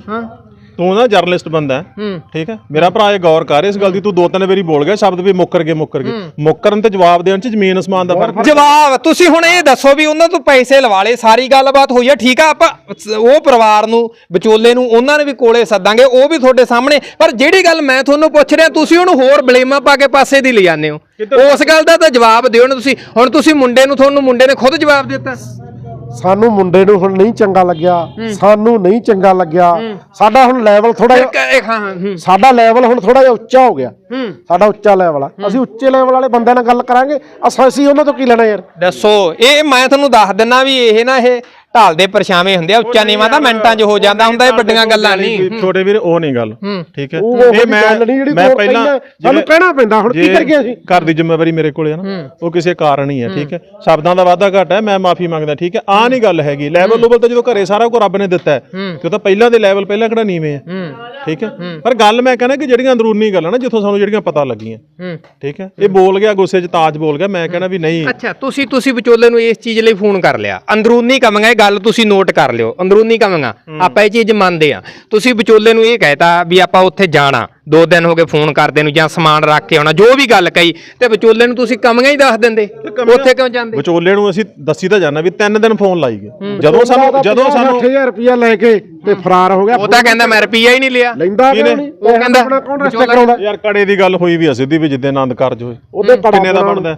ਤੂੰ ਨਾ ਜਰਨਲਿਸਟ ਬੰਦਾ ਹੈ। ਹੂੰ। ਠੀਕ ਹੈ? ਮੇਰਾ ਭਰਾ ਇਹ ਗੌਰ ਕਰ ਇਸ ਗੱਲ ਦੀ ਤੂੰ ਦੋ ਤਿੰਨ ਵਾਰੀ ਬੋਲ ਗਿਆ ਸ਼ਬਦ ਵੀ ਮੁੱਕਰ ਗਏ ਮੁੱਕਰ ਗਏ। ਮੁੱਕਰਨ ਤੇ ਜਵਾਬ ਦੇਣ ਚ ਜ਼ਮੀਨ ਅਸਮਾਨ ਦਾ ਫ਼ਰਕ ਹੈ। ਜਵਾਬ ਤੁਸੀਂ ਹੁਣ ਇਹ ਦੱਸੋ ਵੀ ਉਹਨਾਂ ਤੋਂ ਪੈਸੇ ਲਵਾ ਲਏ ਸਾਰੀ ਗੱਲਬਾਤ ਹੋਈ ਆ ਠੀਕ ਆ ਆਪਾਂ ਸ- ਉਹ ਪਰਿਵਾਰ ਨੂੰ ਵਿਚੋਲੇ ਨੂੰ ਉਹਨਾਂ ਨੇ ਵੀ ਕੋਲੇ ਸੱਦਾਂਗੇ ਉਹ ਵੀ ਤੁਹਾਡੇ ਸਾਹਮਣੇ। ਪਰ ਜਿਹੜੀ ਗੱਲ ਮੈਂ ਤੁਹਾਨੂੰ ਪੁੱਛ ਰਿਹਾ ਤੁਸੀਂ ਉਹਨੂੰ ਹੋਰ ਬਲੇਮਾ ਪਾ ਕੇ ਪਾਸੇ ਦੀ ਲੈ ਜਾਂਦੇ ਹੋ ਉਸ ਗੱਲ ਦਾ ਤਾਂ ਜਵਾਬ ਦਿਓ ਨਾ ਤੁਸੀਂ। ਹੁਣ ਤੁਸੀਂ ਮੁੰਡੇ ਨੂੰ ਤੁਹਾਨੂੰ ਮੁੰਡੇ ਨੇ ਖੁਦ ਜਵਾਬ ਦਿੱਤਾ। ਸਾਨੂੰ ਮੁੰਡੇ ਨੂੰ ਹੁਣ ਨਹੀਂ ਚੰਗਾ ਲੱਗਿਆ ਸਾਨੂੰ ਨਹੀਂ ਚੰਗਾ ਲੱਗਿਆ। ਸਾਡਾ ਹੁਣ ਲੈਵਲ ਥੋੜਾ ਜਿਹਾ ਸਾਡਾ ਲੈਵਲ ਹੁਣ ਥੋੜਾ ਜਿਹਾ ਉੱਚਾ ਹੋ ਗਿਆ। ਹੂੰ। ਸਾਡਾ ਉੱਚਾ ਲੈਵਲ ਆ। ਅਸੀਂ ਉੱਚੇ ਲੈਵਲ ਵਾਲੇ ਬੰਦਿਆਂ ਨਾਲ ਗੱਲ ਕਰਾਂਗੇ। ਅਸਾਂ ਅਸੀਂ ਉਹਨਾਂ ਤੋਂ ਕੀ ਲੈਣਾ ਯਾਰ? ਦੱਸੋ ਇਹ ਮੈਂ ਤੁਹਾਨੂੰ ਦੱਸ ਦਿੰਨਾ ਵੀ ਇਹ ਨਾ ਇਹ ਢਾਲਦੇ ਪਰਛਾਵੇਂ ਹੁੰਦੇ ਆ ਉੱਚਾ ਨੀਵਾਂ ਤਾਂ ਮਿੰਟਾਂ 'ਚ ਹੋ ਜਾਂਦਾ ਹੁੰਦਾ ਇਹ ਵੱਡੀਆਂ ਗੱਲਾਂ ਨਹੀਂ। ਛੋਟੇ ਵੀਰ ਉਹ ਨਹੀਂ ਗੱਲ। ਠੀਕ ਹੈ। ਜਿਹੜੀ ਮੈਂ ਕੋਲ ਪਹਿਲਾਂ ਸਾਨੂੰ ਕਹਿਣਾ ਪੈਂਦਾ ਹੁਣ ਕੀ ਕਰੀਏ ਅਸੀਂ? ਘਰ ਦੀ ਜ਼ਿੰਮੇਵਾਰੀ ਮੇਰੇ ਕੋਲੇ ਆ ਨਾ ਉਹ ਕਿਸੇ ਕਾਰਨ ਹੀ ਹੈ ਠੀਕ ਹੈ। ਸ਼ਬਦਾਂ ਦਾ ਵਾਧਾ ਘਟ ਹੈ ਮੈਂ ਮਾਫੀ ਮੰਗਦਾ ਠੀਕ ਹੈ। ਆ ਨਹੀਂ ਗੱਲ ਹੈਗੀ। ਲੈਵਲ ਲੈਵਲ ਤਾਂ ਜਦੋਂ ਘਰੇ ਸਾਰਾ ਕੁਝ ਰੱਬ ਨੇ ਦਿੱਤਾ ਹੈ ਤੇ ਉਹ ਤਾਂ ਪਹਿਲਾਂ ਦੇ ਲੈਵਲ ਪਹਿਲਾਂ ਕਿਹੜਾ ਨੀਵੇਂ ਹੈ ਠੀਕ ਹੈ। ਪਰ ਗੱਲ ਮੈਂ ਕਹਿੰਦਾ ਕਿ ਜਿਹੜੀਆਂ ਅੰਦਰੂਨੀ ਗੱਲਾਂ ਨਾ ਜਿੱਥੋਂ ਸਾਨੂੰ ਜਿਹੜੀਆਂ ਪਤਾ ਲੱਗੀਆਂ। ਹੂੰ। ਠੀਕ ਹੈ? ਇਹ ਬੋਲ ਗਿਆ ਗੁੱਸੇ 'ਚ ਤਾਜ ਬੋਲ ਗਿਆ ਮੈਂ ਕਹਿੰਦਾ ਵੀ ਨਹੀਂ। ਅੱਛਾ ਤੁਸੀਂ ਤੁਸੀਂ ਵਿਚੋਲੇ ਨੂੰ ਇਸ ਚੀਜ਼ ਲਈ ਫੋਨ ਕਰ ਲਿਆ। ਅੰਦਰੂਨੀ ਕਮਾਂਗਾ ਇਹ ਗੱਲ ਤੁਸੀਂ ਨੋਟ ਕਰ ਲਿਓ। ਅੰਦਰੂਨੀ ਕਮਾਂਗਾ ਆਪਾਂ ਇਹ ਚੀਜ਼ ਮੰਨਦੇ ਆ ਤੁਸੀਂ ਵਿਚੋਲੇ ਨੂੰ ਇਹ ਕਹਿਤਾ ਵੀ ਆਪਾਂ ਉੱਥੇ ਜਾਣਾ। ਦੋ ਦਿਨ ਹੋ ਗਏ ਫੋਨ ਕਰਦੇ ਨੂੰ ਜਾਂ ਸਮਾਨ ਰੱਖ ਕੇ ਆਉਣਾ ਜੋ ਵੀ ਗੱਲ ਕਹੀ ਤੇ ਵਿਚੋਲੇ ਨੂੰ ਤੁਸੀਂ ਕਮਾਂਗਾ ਹੀ ਦੱਸ ਦਿੰਦੇ ਉੱਥੇ ਕਿਉਂ ਜਾਂਦੇ? ਵਿਚੋਲੇ ਨੂੰ ਅਸੀਂ ਦੱਸੀ ਤਾਂ ਜਾਣਾ ਵੀ ਤਿੰਨ ਦਿਨ ਫੋਨ ਲਾਈ ਗਏ। ਜਦੋਂ ਸਾਨੂੰ ਜਦੋਂ ਸਾਨੂੰ 8000 ਰੁਪਇਆ ਲੈ ਕੇ ਤੇ ਫਰਾਰ ਹੋ ਗਿਆ। ਉਹ ਤਾਂ ਕਹਿੰਦਾ ਮੈਂ ਰੁਪਈਆ ਹੀ ਨਹੀਂ ਲਿਆ। ਲੈਂਦਾ ਉਹ ਕਹਿੰਦਾ ਆਪਣਾ ਕਰਾਉਂਦਾ? ਯਾਰ ਕੜੇ ਦੀ ਗੱਲ ਹੋਈ ਵੀ ਅਸੀਂ ਦੀ ਵੀ ਜਿੱਦੇ ਆਨੰਦ ਕਾਰਜ ਹੋਏ। ਉਹਦੇ ਕੜਾ ਕਿੰਨੇ ਦਾ ਬਣਦਾ?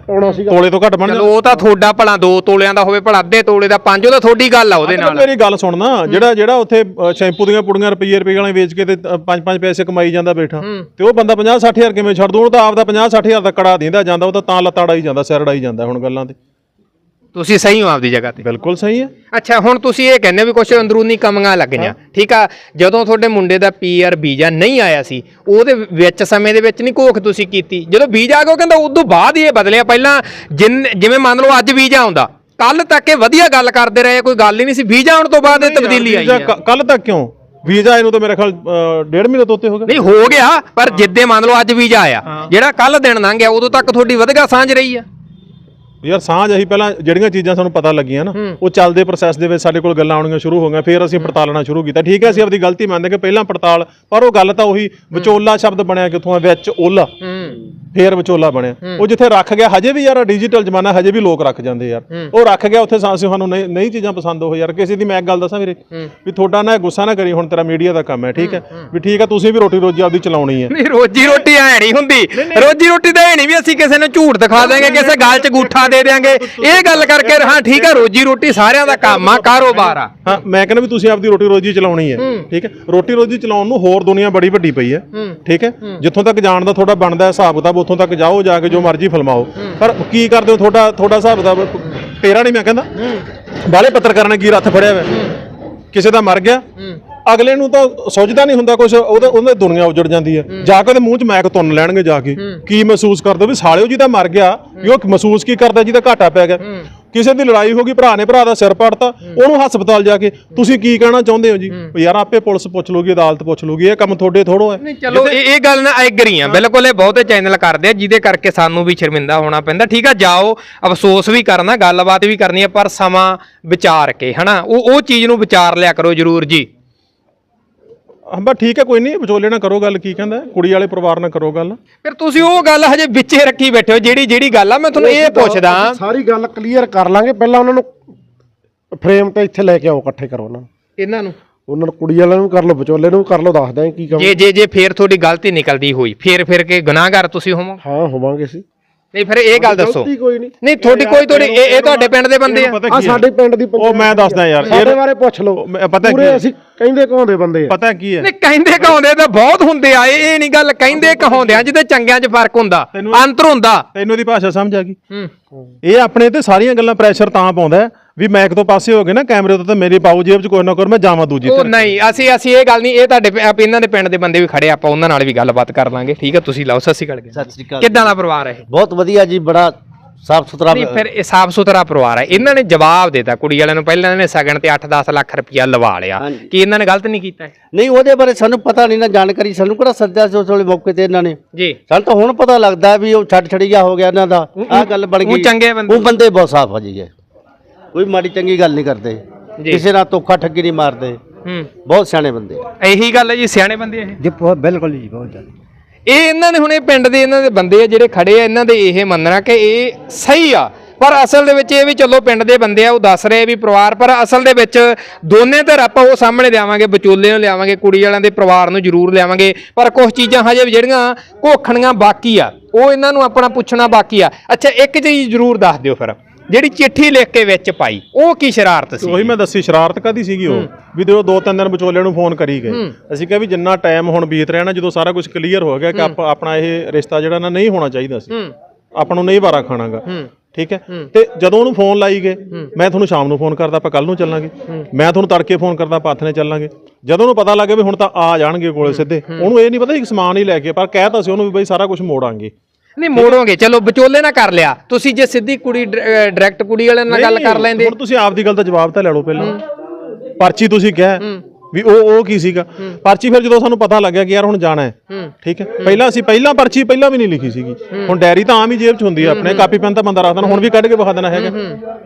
ਤੋਲੇ ਤੋਂ ਘੱਟ ਬਣਦਾ? ਚਲੋ ਉਹ ਤਾਂ ਤੁਹਾਡਾ ਭਲਾ ਦੋ ਤੋਲਿਆਂ ਦਾ ਹੋਵੇ ਭਲਾ ਅੱਧੇ ਤੋਲੇ ਦਾ ਪੰਜ ਉਹਦਾ ਤੁਹਾਡੀ ਗੱਲ ਆ ਉਹਦੇ ਨਾਲ। ਮੇਰੀ ਗੱਲ ਸੁਣਨਾ ਜਿਹੜਾ ਜਿਹੜਾ ਉੱਥੇ ਸ਼ੈਂਪੂ ਦੀਆਂ ਪੁੜੀਆਂ ਰੁਪਈਏ ਰੁਪਈਏ ਵਾਲੇ ਵੇਚ ਕੇ ਤੇ 5-5 ਪੈਸੇ ਕਮਾਈ ਜਾਂਦਾ ਬੈਠਾ। ਤੇ ਉਹ ਬੰਦਾ 50-60 ਹਜ਼ਾਰ ਕਿਵੇਂ ਛੱਡ ਦੂ? ਉਹ ਤਾਂ ਆਪਦਾ 50-60 ਹਜ਼ਾਰ ਦਾ ਕੜਾ ਦਿੰਦਾ ਜਾਂਦਾ ਉਹ ਤਾਂ ਤਾਂ ਲੱਤਾੜਾ ਹੀ ਜਾਂਦਾ ਸਿਰ ਅੜਾਈ ਜਾਂਦਾ ਹੁਣ ਗੱਲਾਂ ਤੇ। ਤੁਸੀਂ ਸਹੀ ਹੋ ਆਪਦੀ ਜਗ੍ਹਾ ਤੇ। ਬਿਲਕੁਲ ਸਹੀ ਹੈ ਅੱਛਾ ਹੁਣ ਤੁਸੀਂ ਇਹ ਕਹਿੰਦੇ ਹੋ ਵੀ ਕੁਝ ਅੰਦਰੂਨੀ ਕਮੀਆਂ ਲੱਗੀਆਂ ਠੀਕ ਆ ਜਦੋਂ ਤੁਹਾਡੇ ਮੁੰਡੇ ਦਾ ਪੀਆਰ ਵੀਜ਼ਾ ਨਹੀਂ ਆਇਆ ਸੀ ਉਹਦੇ ਵਿੱਚ ਸਮੇਂ ਦੇ ਵਿੱਚ ਨਹੀਂ ਕੋਖ ਤੁਸੀਂ ਕੀਤੀ। ਜਦੋਂ ਵੀਜ਼ਾ ਆ ਗਿਆ ਉਹ ਕਹਿੰਦਾ ਉਦੋਂ ਬਾਅਦ ਹੀ ਇਹ ਬਦਲਿਆ। ਪਹਿਲਾਂ ਜਿੰਨ- ਜਿਵੇਂ ਮੰਨ ਲਓ ਅੱਜ ਵੀਜ਼ਾ ਆਉਂਦਾ ਕੱਲ ਤੱਕ ਇਹ ਵਧੀਆ ਗੱਲ ਕਰਦੇ ਰਹੇ ਕੋਈ ਗੱਲ ਹੀ ਨਹੀਂ ਸੀ। ਵੀਜ਼ਾ ਆਉਣ ਤੋਂ ਬਾਅਦ ਇਹ ਤਬਦੀਲੀ ਆਈ ਹੈ ਕੱਲ ਤੱਕ ਕਿਉਂ? ਵੀਜ਼ਾ ਇਹਨੂੰ ਤਾਂ ਮੇਰੇ ਖਿਆਲ ਅ, ਡੇਢ ਮਹੀਨੇ ਤੋਂ ਉੱਤੇ ਹੋ ਗਿਆ। ਨਹੀਂ ਹੋ ਗਿਆ ਪਰ ਜਿੱਦੇ ਮੰਨ ਲਓ ਅੱਜ ਵੀਜ਼ਾ ਆਇਆ ਜਿਹੜਾ ਕੱਲ ਦਿਨ ਲੰਘ ਗਿਆ ਉਦੋਂ ਤੱਕ ਤੁਹਾਡੀ ਵਧਗਾ ਸਾਂਝ ਰਹੀ ਆ। ਯਾਰ ਸਾਂਝ ਅਸੀਂ ਪਹਿਲਾਂ ਜਿਹੜੀਆਂ ਚੀਜ਼ਾਂ ਸਾਨੂੰ ਪਤਾ ਲੱਗੀਆਂ ਨਾ ਉਹ ਚੱਲਦੇ ਪ੍ਰੋਸੈਸ ਦੇ ਵਿੱਚ ਸਾਡੇ ਕੋਲ ਗੱਲਾਂ ਆਉਣੀਆਂ ਸ਼ੁਰੂ ਹੋ ਗਈਆਂ ਫਿਰ ਅਸੀਂ ਪੜਤਾਲਣਾ ਸ਼ੁਰੂ ਕੀਤਾ। ਠੀਕ ਹੈ ਅਸੀਂ ਆਪਣੀ ਗਲਤੀ ਮੰਨਦੇ ਕਿ ਪਹਿਲਾਂ ਪੜਤਾਲ ਪਰ ਉਹ ਗੱਲ ਤਾਂ ਉਹੀ ਵਿਚੋਲਾ ਸ਼ਬਦ ਬਣਿਆ ਕਿੱਥੋਂ ਆ ਵਿੱਚ ਓਲਾ ਫੇਰ ਵਿਚੋਲਾ ਬਣਿਆ। ਉਹ ਜਿੱਥੇ ਰੱਖ ਗਿਆ ਹਜੇ ਵੀ ਯਾਰ ਡਿਜੀਟਲ ਜ਼ਮਾਨਾ ਹਜੇ ਵੀ ਲੋਕ ਰੱਖ ਜਾਂਦੇ ਯਾਰ। ਉਹ ਰੱਖ ਗਿਆ ਉੱਥੇ ਸਾਂ- ਸਾਨੂੰ ਨਹੀਂ ਨਹੀਂ ਚੀਜ਼ਾਂ ਪਸੰਦ ਹੋ ਯਾਰ। ਕਿਸੇ ਦੀ ਮੈਂ ਇੱਕ ਗੱਲ ਦੱਸਾਂ ਵੀਰੇ ਵੀ ਤੁਹਾਡਾ ਨਾ ਗੁੱਸਾ ਨਾ ਕਰੀ ਹੁਣ ਤੇਰਾ ਮੀਡੀਆ ਦਾ ਕੰਮ ਹੈ ਠੀਕ ਹੈ? ਵੀ ਠੀਕ ਹੈ ਤੁਸੀਂ ਵੀ ਰੋਟੀ ਰੋਜੀ ਆਪਦੀ ਚਲਾਉਣੀ ਹੈ। ਨਹੀਂ ਰੋਜੀ ਰੋਟੀ ਐ ਨਹੀਂ ਹੁੰਦੀ। ਰੋਜੀ ਰੋਟੀ ਤਾਂ ਐ ਨਹੀਂ ਵੀ ਅਸੀਂ ਕਿਸੇ ਨੂੰ ਝੂਠ ਦਿਖਾ ਦੇਾਂਗੇ ਕਿਸੇ ਗੱਲ 'ਚ ਗੂਠਾ ਦੇ ਦੇਾਂਗੇ ਇਹ ਗੱਲ ਕਰਕੇ ਹਾਂ ਠੀਕ ਆ ਰੋਜੀ ਰੋਟੀ ਸਾਰਿਆਂ ਦਾ ਕੰਮ ਆ ਕਾਰੋਬਾਰ ਆ। ਹਾਂ ਮੈਂ ਕਹਿੰਦਾ ਵੀ ਤੁਸੀਂ ਆਪਦੀ ਰੋਟੀ ਰੋਜੀ ਚਲਾਉਣੀ ਹੈ ਠੀਕ ਹੈ? ਰੋਟੀ ਰੋਜੀ ਚਲਾਉਣ ਨੂੰ ਹੋਰ ਦੁਨੀਆ ਬੜੀ ਵੱਡੀ ਪਈ ਹੈ ਠੀਕ ਹੈ? ਜਿੱਥੋਂ ਤੱਕ ਜਾਣ ਦਾ ਤੁਹਾਡਾ ਬਣਦਾ ਹਿਸਾਬ ਕਿਤਾਬ ਉੱਥੋਂ ਤੱਕ ਜਾਓ ਜਾ ਕੇ ਜੋ ਮਰਜ਼ੀ ਫਿਲਮਾਓ ਪਰ ਕੀ ਕਰਦੇ ਹੋ ਤੁਹਾਡਾ ਤੁਹਾਡਾ ਹਿਸਾਬ ਕਿਤਾਬ ਤੇਰਾ ਨਹੀਂ ਮੈਂ ਕਹਿੰਦਾ? ਬਾਲੇ ਪੱਤਰਕਾਰਾਂ ਨੇ ਕੀ ਰੱਥ ਫੜਿਆ ਹੋਇਆ ਕਿਸੇ ਦਾ ਮਰ ਗਿਆ? ਅਗਲੇ ਨੂੰ ਤਾਂ ਸੋਚਦਾ ਨਹੀਂ ਹੁੰਦਾ ਕੁਝ ਉਹਦੇ ਉਹਦੇ ਦੁਨੀਆ ਉਜੜ ਜਾਂਦੀ ਹੈ। ਜਾ ਕੇ ਉਹਦੇ ਮੂੰਹ 'ਚ ਮੈਕ ਤੁੰਨ ਲੈਣਗੇ ਜਾ ਕੇ। ਕੀ ਮਹਿਸੂਸ ਕਰਦੇ ਵੀ ਸਾਲਿਓ ਜੀ ਤਾਂ ਮਰ ਗਿਆ। ਵੀ ਉਹ ਮਹਿਸੂਸ ਕੀ ਕਰਦਾ ਜਿਹਦਾ ਘਾਟਾ ਪੈ ਗਿਆ। ਕਿਸੇ ਦੀ ਲੜਾਈ ਹੋ ਗਈ ਭਰਾ ਨੇ ਭਰਾ ਦਾ ਸਿਰ ਪੜਤਾ ਉਹਨੂੰ ਹਸਪਤਾਲ ਜਾ ਕੇ। ਤੁਸੀਂ ਕੀ ਕਹਿਣਾ ਚਾਹੁੰਦੇ ਹੋ ਜੀ? ਯਾਰ ਆਪੇ ਪੁਲਿਸ ਪੁੱਛ ਲੂਗੀ ਅਦਾਲਤ ਪੁੱਛ ਲੂਗੀ ਇਹ ਕੰਮ ਤੁਹਾਡੇ ਥੋੜੋ ਹੈ। ਚਲੋ ਇਹ ਇਹ ਗੱਲ ਨਾ ਐਗਰੀ ਆ। ਬਿਲਕੁਲ ਇਹ ਬਹੁਤੇ ਚੈਨਲ ਕਰਦੇ ਆ ਜਿਹਦੇ ਕਰਕੇ ਸਾਨੂੰ ਵੀ ਸ਼ਰਮਿੰਦਾ ਹੋਣਾ ਪੈਂਦਾ। ਠੀਕ ਆ ਜਾਓ ਅਫਸੋਸ ਵੀ ਕਰਨਾ ਗੱਲਬਾਤ ਵੀ ਕਰਨੀ ਆ ਪਰ ਸਮਾਂ ਵਿਚਾਰ ਕੇ ਹਨਾ? ਉਹ ਉਹ ਚੀਜ਼ ਨੂੰ ਵਿਚਾਰ ਲਿਆ ਕਰੋ ਜਰੂਰ ਜੀ। ਬਸ ਠੀਕ ਹੈ ਕੋਈ ਨਹੀਂ ਵਿਚੋਲੇ ਨਾਲ ਕਰੋ ਗੱਲ ਕੀ ਕਹਿੰਦਾ ਕੁੜੀ ਵਾਲੇ ਪਰਿਵਾਰ ਨਾਲ ਕਰੋ ਗੱਲ। ਫਿਰ ਤੁਸੀਂ ਉਹ ਗੱਲ ਹਜੇ ਵਿੱਚੇ ਰੱਖੀ ਬੈਠੇ ਹੋ ਜਿਹੜੀ ਜਿਹੜੀ ਗੱਲ ਆ ਮੈਂ ਤੁਹਾਨੂੰ ਇਹ ਪੁੱਛਦਾ। ਸਾਰੀ ਗੱਲ ਕਲੀਅਰ ਕਰ ਲਾਂਗੇ ਪਹਿਲਾਂ ਉਹਨਾਂ ਨੂੰ ਫਰੇਮ ਤੇ ਇੱਥੇ ਲੈ ਕੇ ਆਓ ਇਕੱਠੇ ਕਰੋ ਉਹਨਾਂ ਨੂੰ। ਇਹਨਾਂ ਨੂੰ? ਉਹਨਾਂ ਨੂੰ ਕੁੜੀ ਵਾਲਿਆਂ ਨੂੰ ਕਰ ਲਓ ਵਿਚੋਲੇ ਨੂੰ ਕਰ ਲਓ ਦੱਸਦੇ ਕੀ ਕੰਮ ਜੇ ਜੇ ਜੇ ਫੇਰ ਤੁਹਾਡੀ ਗਲਤੀ ਨਿਕਲਦੀ ਹੋਈ ਫੇਰ ਫਿਰ ਕੇ ਗੁਨਾਹਗਾਰ ਤੁਸੀਂ ਹੋਵੋ ਹਾਂ ਹੋਵਾਂਗੇ ਸੀ ਨਹੀਂ ਫਿਰ ਇਹ ਗੱਲ ਦੱਸੋ। ਗਲਤੀ ਕੋਈ ਨਹੀਂ। ਨਹੀਂ ਤੁਹਾਡੀ ਕੋਈ ਤੁਹਾਡੀ ਇਹ ਤੁਹਾਡੇ ਪਿੰਡ ਦੇ ਬੰਦੇ ਆ। ਆ ਸਾਡੇ ਪਿੰਡ ਦੀ ਉਹ ਮੈਂ ਦੱਸਦਾ ਯਾਰ ਸਾਡੇ ਇਹ ਬਾਰੇ ਪੁੱਛ ਲਓ। ਪਤਾ ਕੀ? ਅਸੀਂ ਕਹਿੰਦੇ ਕਹਾਉਂਦੇ ਬੰਦੇ ਆ। ਪਤਾ ਕੀ ਹੈ? ਨਹੀਂ ਕਹਿੰਦੇ ਕਹਾਉਂਦੇ ਤਾਂ ਬਹੁਤ ਹੁੰਦੇ ਆ ਇਹ ਇਹ ਨਹੀਂ ਗੱਲ ਕਹਿੰਦੇ ਕਹਾਉਂਦੇ ਆ ਜਿਹਦੇ ਚੰਗਿਆਂ 'ਚ ਫ਼ਰਕ ਹੁੰਦਾ ਅੰਤਰ ਹੁੰਦਾ। ਤੈਨੂੰ ਇਹਦੀ ਭਾਸ਼ਾ ਸਮਝ ਆ ਗਈ? ਹੂੰ। ਇਹ ਆਪਣੇ ਤੇ ਸਾਰੀਆਂ ਗੱਲਾਂ ਪ੍ਰੈਸ਼ਰ ਤਾਂ ਪਾਉਂਦਾ ਹੈ ਵੀ ਮੈਕ ਤੋਂ ਪਾਸੇ ਹੋ ਗਏ ਨਾ ਕੈਮਰੇ ਤੋਂ ਤਾਂ ਮੇਰੀ ਪਾਉ ਜੇਬ 'ਚ ਕੋਈ ਨਾ ਕੋਈ ਮੈਂ ਜਾਵਾਂ ਦੂਜੀ ਉਹ ਨਹੀਂ ਅਸੀਂ ਅਸੀਂ ਇਹ ਗੱਲ ਨਹੀਂ ਇਹ ਤੁਹਾਡੇ ਪ- ਆਪ ਇਹਨਾਂ ਦੇ ਪਿੰਡ ਦੇ ਬੰਦੇ ਵੀ ਖੜੇ ਆ, ਆਪਾਂ ਉਹਨਾਂ ਨਾਲ ਵੀ ਗੱਲਬਾਤ ਕਰ ਲਾਂਗੇ ਠੀਕ ਹੈ? ਤੁਸੀਂ ਲਾਓ ਸਤਿ ਸ਼੍ਰੀ ਅਕਾਲ ਸਤਿ ਸ੍ਰੀ ਅਕਾਲ ਕਿੱਦਾਂ ਦਾ ਪਰਿਵਾਰ ਹੈ ਇਹ? ਬਹੁਤ ਵਧੀਆ ਜੀ ਬੜਾ ਸਾਫ਼ ਸੁਥਰਾ ਨਹੀਂ ਫਿਰ ਇਹ ਸਾਫ਼ ਸੁਥਰਾ ਪਰਿਵਾਰ ਹੈ। ਇਹਨਾਂ ਨੇ ਜਵਾਬ ਦਿੱਤਾ। ਕੁੜੀ ਵਾਲਿਆਂ ਨੂੰ ਪਹਿਲਾਂ ਇਹਨਾਂ ਨੇ ਸਗਨ ਤੇ 8-10 ਲੱਖ ਰੁਪਇਆ ਲਵਾ ਲਿਆ। ਹਾਂਜੀ। ਕੀ ਇਹਨਾਂ ਨੇ ਗਲਤ ਨਹੀਂ ਕੀਤਾ? ਨਹੀਂ ਉਹਦੇ ਬਾਰੇ ਸਾਨੂੰ ਪਤਾ ਨਹੀਂ ਨਾ ਜਾਣਕਾਰੀ ਸਾਨੂੰ ਕਿਹੜਾ ਸੱਦਿਆ ਸੀ ਉਸ ਵੇਲੇ ਮੌਕੇ ਤੇ ਇਹਨਾਂ ਨੇ? ਜੀ। ਸਾਨੂੰ ਤਾਂ ਹੁਣ ਪਤਾ ਲੱਗਦਾ ਵੀ ਉਹ ਛੱਡ ਛੜੀਆ ਹੋ ਗਿਆ ਇਹਨਾਂ ਦਾ। ਆਹ ਗੱਲ ਬਣ ਉਹ ਗਈ। ਚੰਗੇ ਬੰਦੇ। ਉਹ ਬੰਦੇ ਬਹੁਤ ਸਾਫ਼ ਆ ਜੀ ਇਹ। ਕੋਈ ਮਾੜੀ ਚੰਗੀ ਗੱਲ ਨਹੀਂ ਕਰਦੇ। ਜੀ। ਕਿਸੇ ਨਾਲ ਧੋਖਾ ਠੱਗੀ ਨਹੀਂ ਮਾਰਦੇ। ਹੂੰ। ਬਹੁਤ ਸਿਆਣੇ ਬੰਦੇ ਆ। ਇਹੀ ਗੱਲ ਹੈ ਜੀ ਸਿਆਣੇ ਬੰਦੇ ਇਹ। ਜੀ ਬਹੁਤ ਬਿਲਕੁਲ ਜੀ ਬਹੁਤ ਜ਼ਿਆਦਾ। ਇਹ ਇਹਨਾਂ ਨੇ ਹੁਣੇ ਪਿੰਡ ਦੇ ਇਹਨਾਂ ਦੇ ਬੰਦੇ ਆ ਜਿਹੜੇ ਖੜੇ ਆ, ਇਹਨਾਂ ਦੇ ਇਹ ਮੰਨਣਾ ਕਿ ਇਹ ਸਹੀ ਆ। ਪਰ ਅਸਲ ਦੇ ਵਿੱਚ ਇਹ ਵੀ ਚਲੋ ਪਿੰਡ ਦੇ ਬੰਦੇ ਆ, ਉਹ ਦੱਸ ਰਹੇ ਵੀ ਪਰਿਵਾਰ, ਪਰ ਅਸਲ ਦੇ ਵਿੱਚ ਦੋਨੇ ਧਿਰ ਆਪਾਂ ਉਹ ਸਾਹਮਣੇ ਲਿਆਵਾਂਗੇ ਵਿਚੋਲੇ ਨੂੰ ਲਿਆਵਾਂਗੇ, ਕੁੜੀ ਵਾਲਿਆਂ ਦੇ ਪਰਿਵਾਰ ਨੂੰ ਜ਼ਰੂਰ ਲਿਆਵਾਂਗੇ। ਪਰ ਕੁਝ ਚੀਜ਼ਾਂ ਹਜੇ ਵੀ ਜਿਹੜੀਆਂ ਘੋਖਣੀਆਂ ਬਾਕੀ ਆ, ਉਹ ਇਹਨਾਂ ਨੂੰ ਆਪਣਾ ਪੁੱਛਣਾ ਬਾਕੀ ਆ। ਅੱਛਾ, ਇੱਕ ਚੀਜ਼ ਜ਼ਰੂਰ ਦੱਸ ਦਿਓ ਫਿਰ। ਜਿਹੜੀ ਚਿੱਠੀ ਲਿਖ ਕੇ ਵਿੱਚ ਪਾਈ ਉਹ ਕੀ ਸ਼ਰਾਰਤ ਸੀ? ਉਹੀ ਮੈਂ ਦੱਸੀ ਸ਼ਰਾਰਤ ਕਾਦੀ ਸੀਗੀ ਉਹ? ਵੀ ਜਦੋਂ ਦੋ ਤਿੰਨ ਦਿਨ ਵਿਚੋਲੇ ਨੂੰ ਫੋਨ ਕਰੀ ਗਏ। ਅਸੀਂ ਕਿਹਾ ਵੀ ਜਿੰਨਾ ਟਾਈਮ ਹੁਣ ਬੀਤ ਰਿਹਾ ਨਾ ਜਦੋਂ ਸਾਰਾ ਕੁਝ ਕਲੀਅਰ ਹੋ ਗਿਆ ਕਿ ਆਪ- ਆਪਣਾ ਇਹ ਰਿਸ਼ਤਾ ਜਿਹੜਾ ਨਾ ਨਹੀਂ ਹੋਣਾ ਚਾਹੀਦਾ ਸੀ। ਆਪਾਂ ਨੂੰ ਨਹੀਂ ਵਾਰਾ ਖਾਣਾਗਾ। ਠੀਕ ਹੈ? ਤੇ ਜਦੋਂ ਉਹਨੂੰ ਫੋਨ ਲਾਈ ਗਏ ਮੈਂ ਤੁਹਾਨੂੰ ਸ਼ਾਮ ਨੂੰ ਫੋਨ ਕਰਦਾ ਆਪਾਂ ਕੱਲ ਨੂੰ ਚੱਲਾਂਗੇ। ਮੈਂ ਤੁਹਾਨੂੰ ਤੜਕੇ ਫੋਨ ਕਰਦਾ ਆਪਾਂ ਨੇ ਚੱਲਾਂਗੇ। ਜਦੋਂ ਉਹਨੂੰ ਪਤਾ ਲੱਗੇ ਵੀ ਹੁਣ ਤਾਂ ਆ ਜਾਣਗੇ ਕੋਲੇ ਸਿੱਧੇ ਉਹਨੂੰ ਇਹ ਨਹੀਂ ਪਤਾ ਸੀ ਕਿ ਸਮਾਨ ਹੀ ਲੈ ਕੇ ਪਰ ਕਹਿਤਾ ਸੀ ਉਹਨੂੰ ਵੀ ਬਈ ਸਾਰਾ ਕੁਝ ਮੋੜਾਂਗੇ। ਨਹੀਂ ਮੋੜੋਗੇ। ਚਲੋ ਵਿਚੋਲੇ ਨਾ ਕਰ ਲਿਆ। ਤੁਸੀਂ ਜੇ ਸਿੱਧੀ ਕੁੜੀ ਡਾਇਰੈਕਟ ਕੁੜੀ ਵਾਲਿਆਂ ਨਾਲ ਗੱਲ ਕਰ ਲੈਂਦੇ। ਹੁਣ ਤੁਸੀਂ ਆਪ ਦੀ ਗੱਲ ਦਾ ਜਵਾਬ ਤਾਂ ਲੈ ਲਓ ਪਹਿਲਾਂ। ਪਰਚੀ ਤੁਸੀਂ ਕਿਹਾ ਵੀ ਉਹ ਉਹ ਕੀ ਸੀਗਾ? ਪਰਚੀ ਫਿਰ ਜਦੋਂ ਸਾਨੂੰ ਪਤਾ ਲੱਗਿਆ ਕਿ ਯਾਰ ਹੁਣ ਜਾਣਾ ਹੈ। ਠੀਕ ਹੈ? ਪਹਿਲਾਂ ਅਸੀਂ ਪਹਿਲਾਂ ਪਰਚੀ ਪਹਿਲਾਂ ਵੀ ਨਹੀਂ ਲਿਖੀ ਸੀਗੀ। ਹੁਣ ਡਾਇਰੀ ਤਾਂ ਆਮ ਹੀ ਜੇਬ 'ਚ ਹੁੰਦੀ ਹੈ ਆਪਣੇ। ਕਾਪੀ ਪੈਨ ਤਾਂ ਬੰਦਾ ਰੱਖਦਾ ਹੁਣ ਵੀ ਕੱਢ ਕੇ ਵਿਖਾ ਦੇਣਾ ਹੈਗਾ।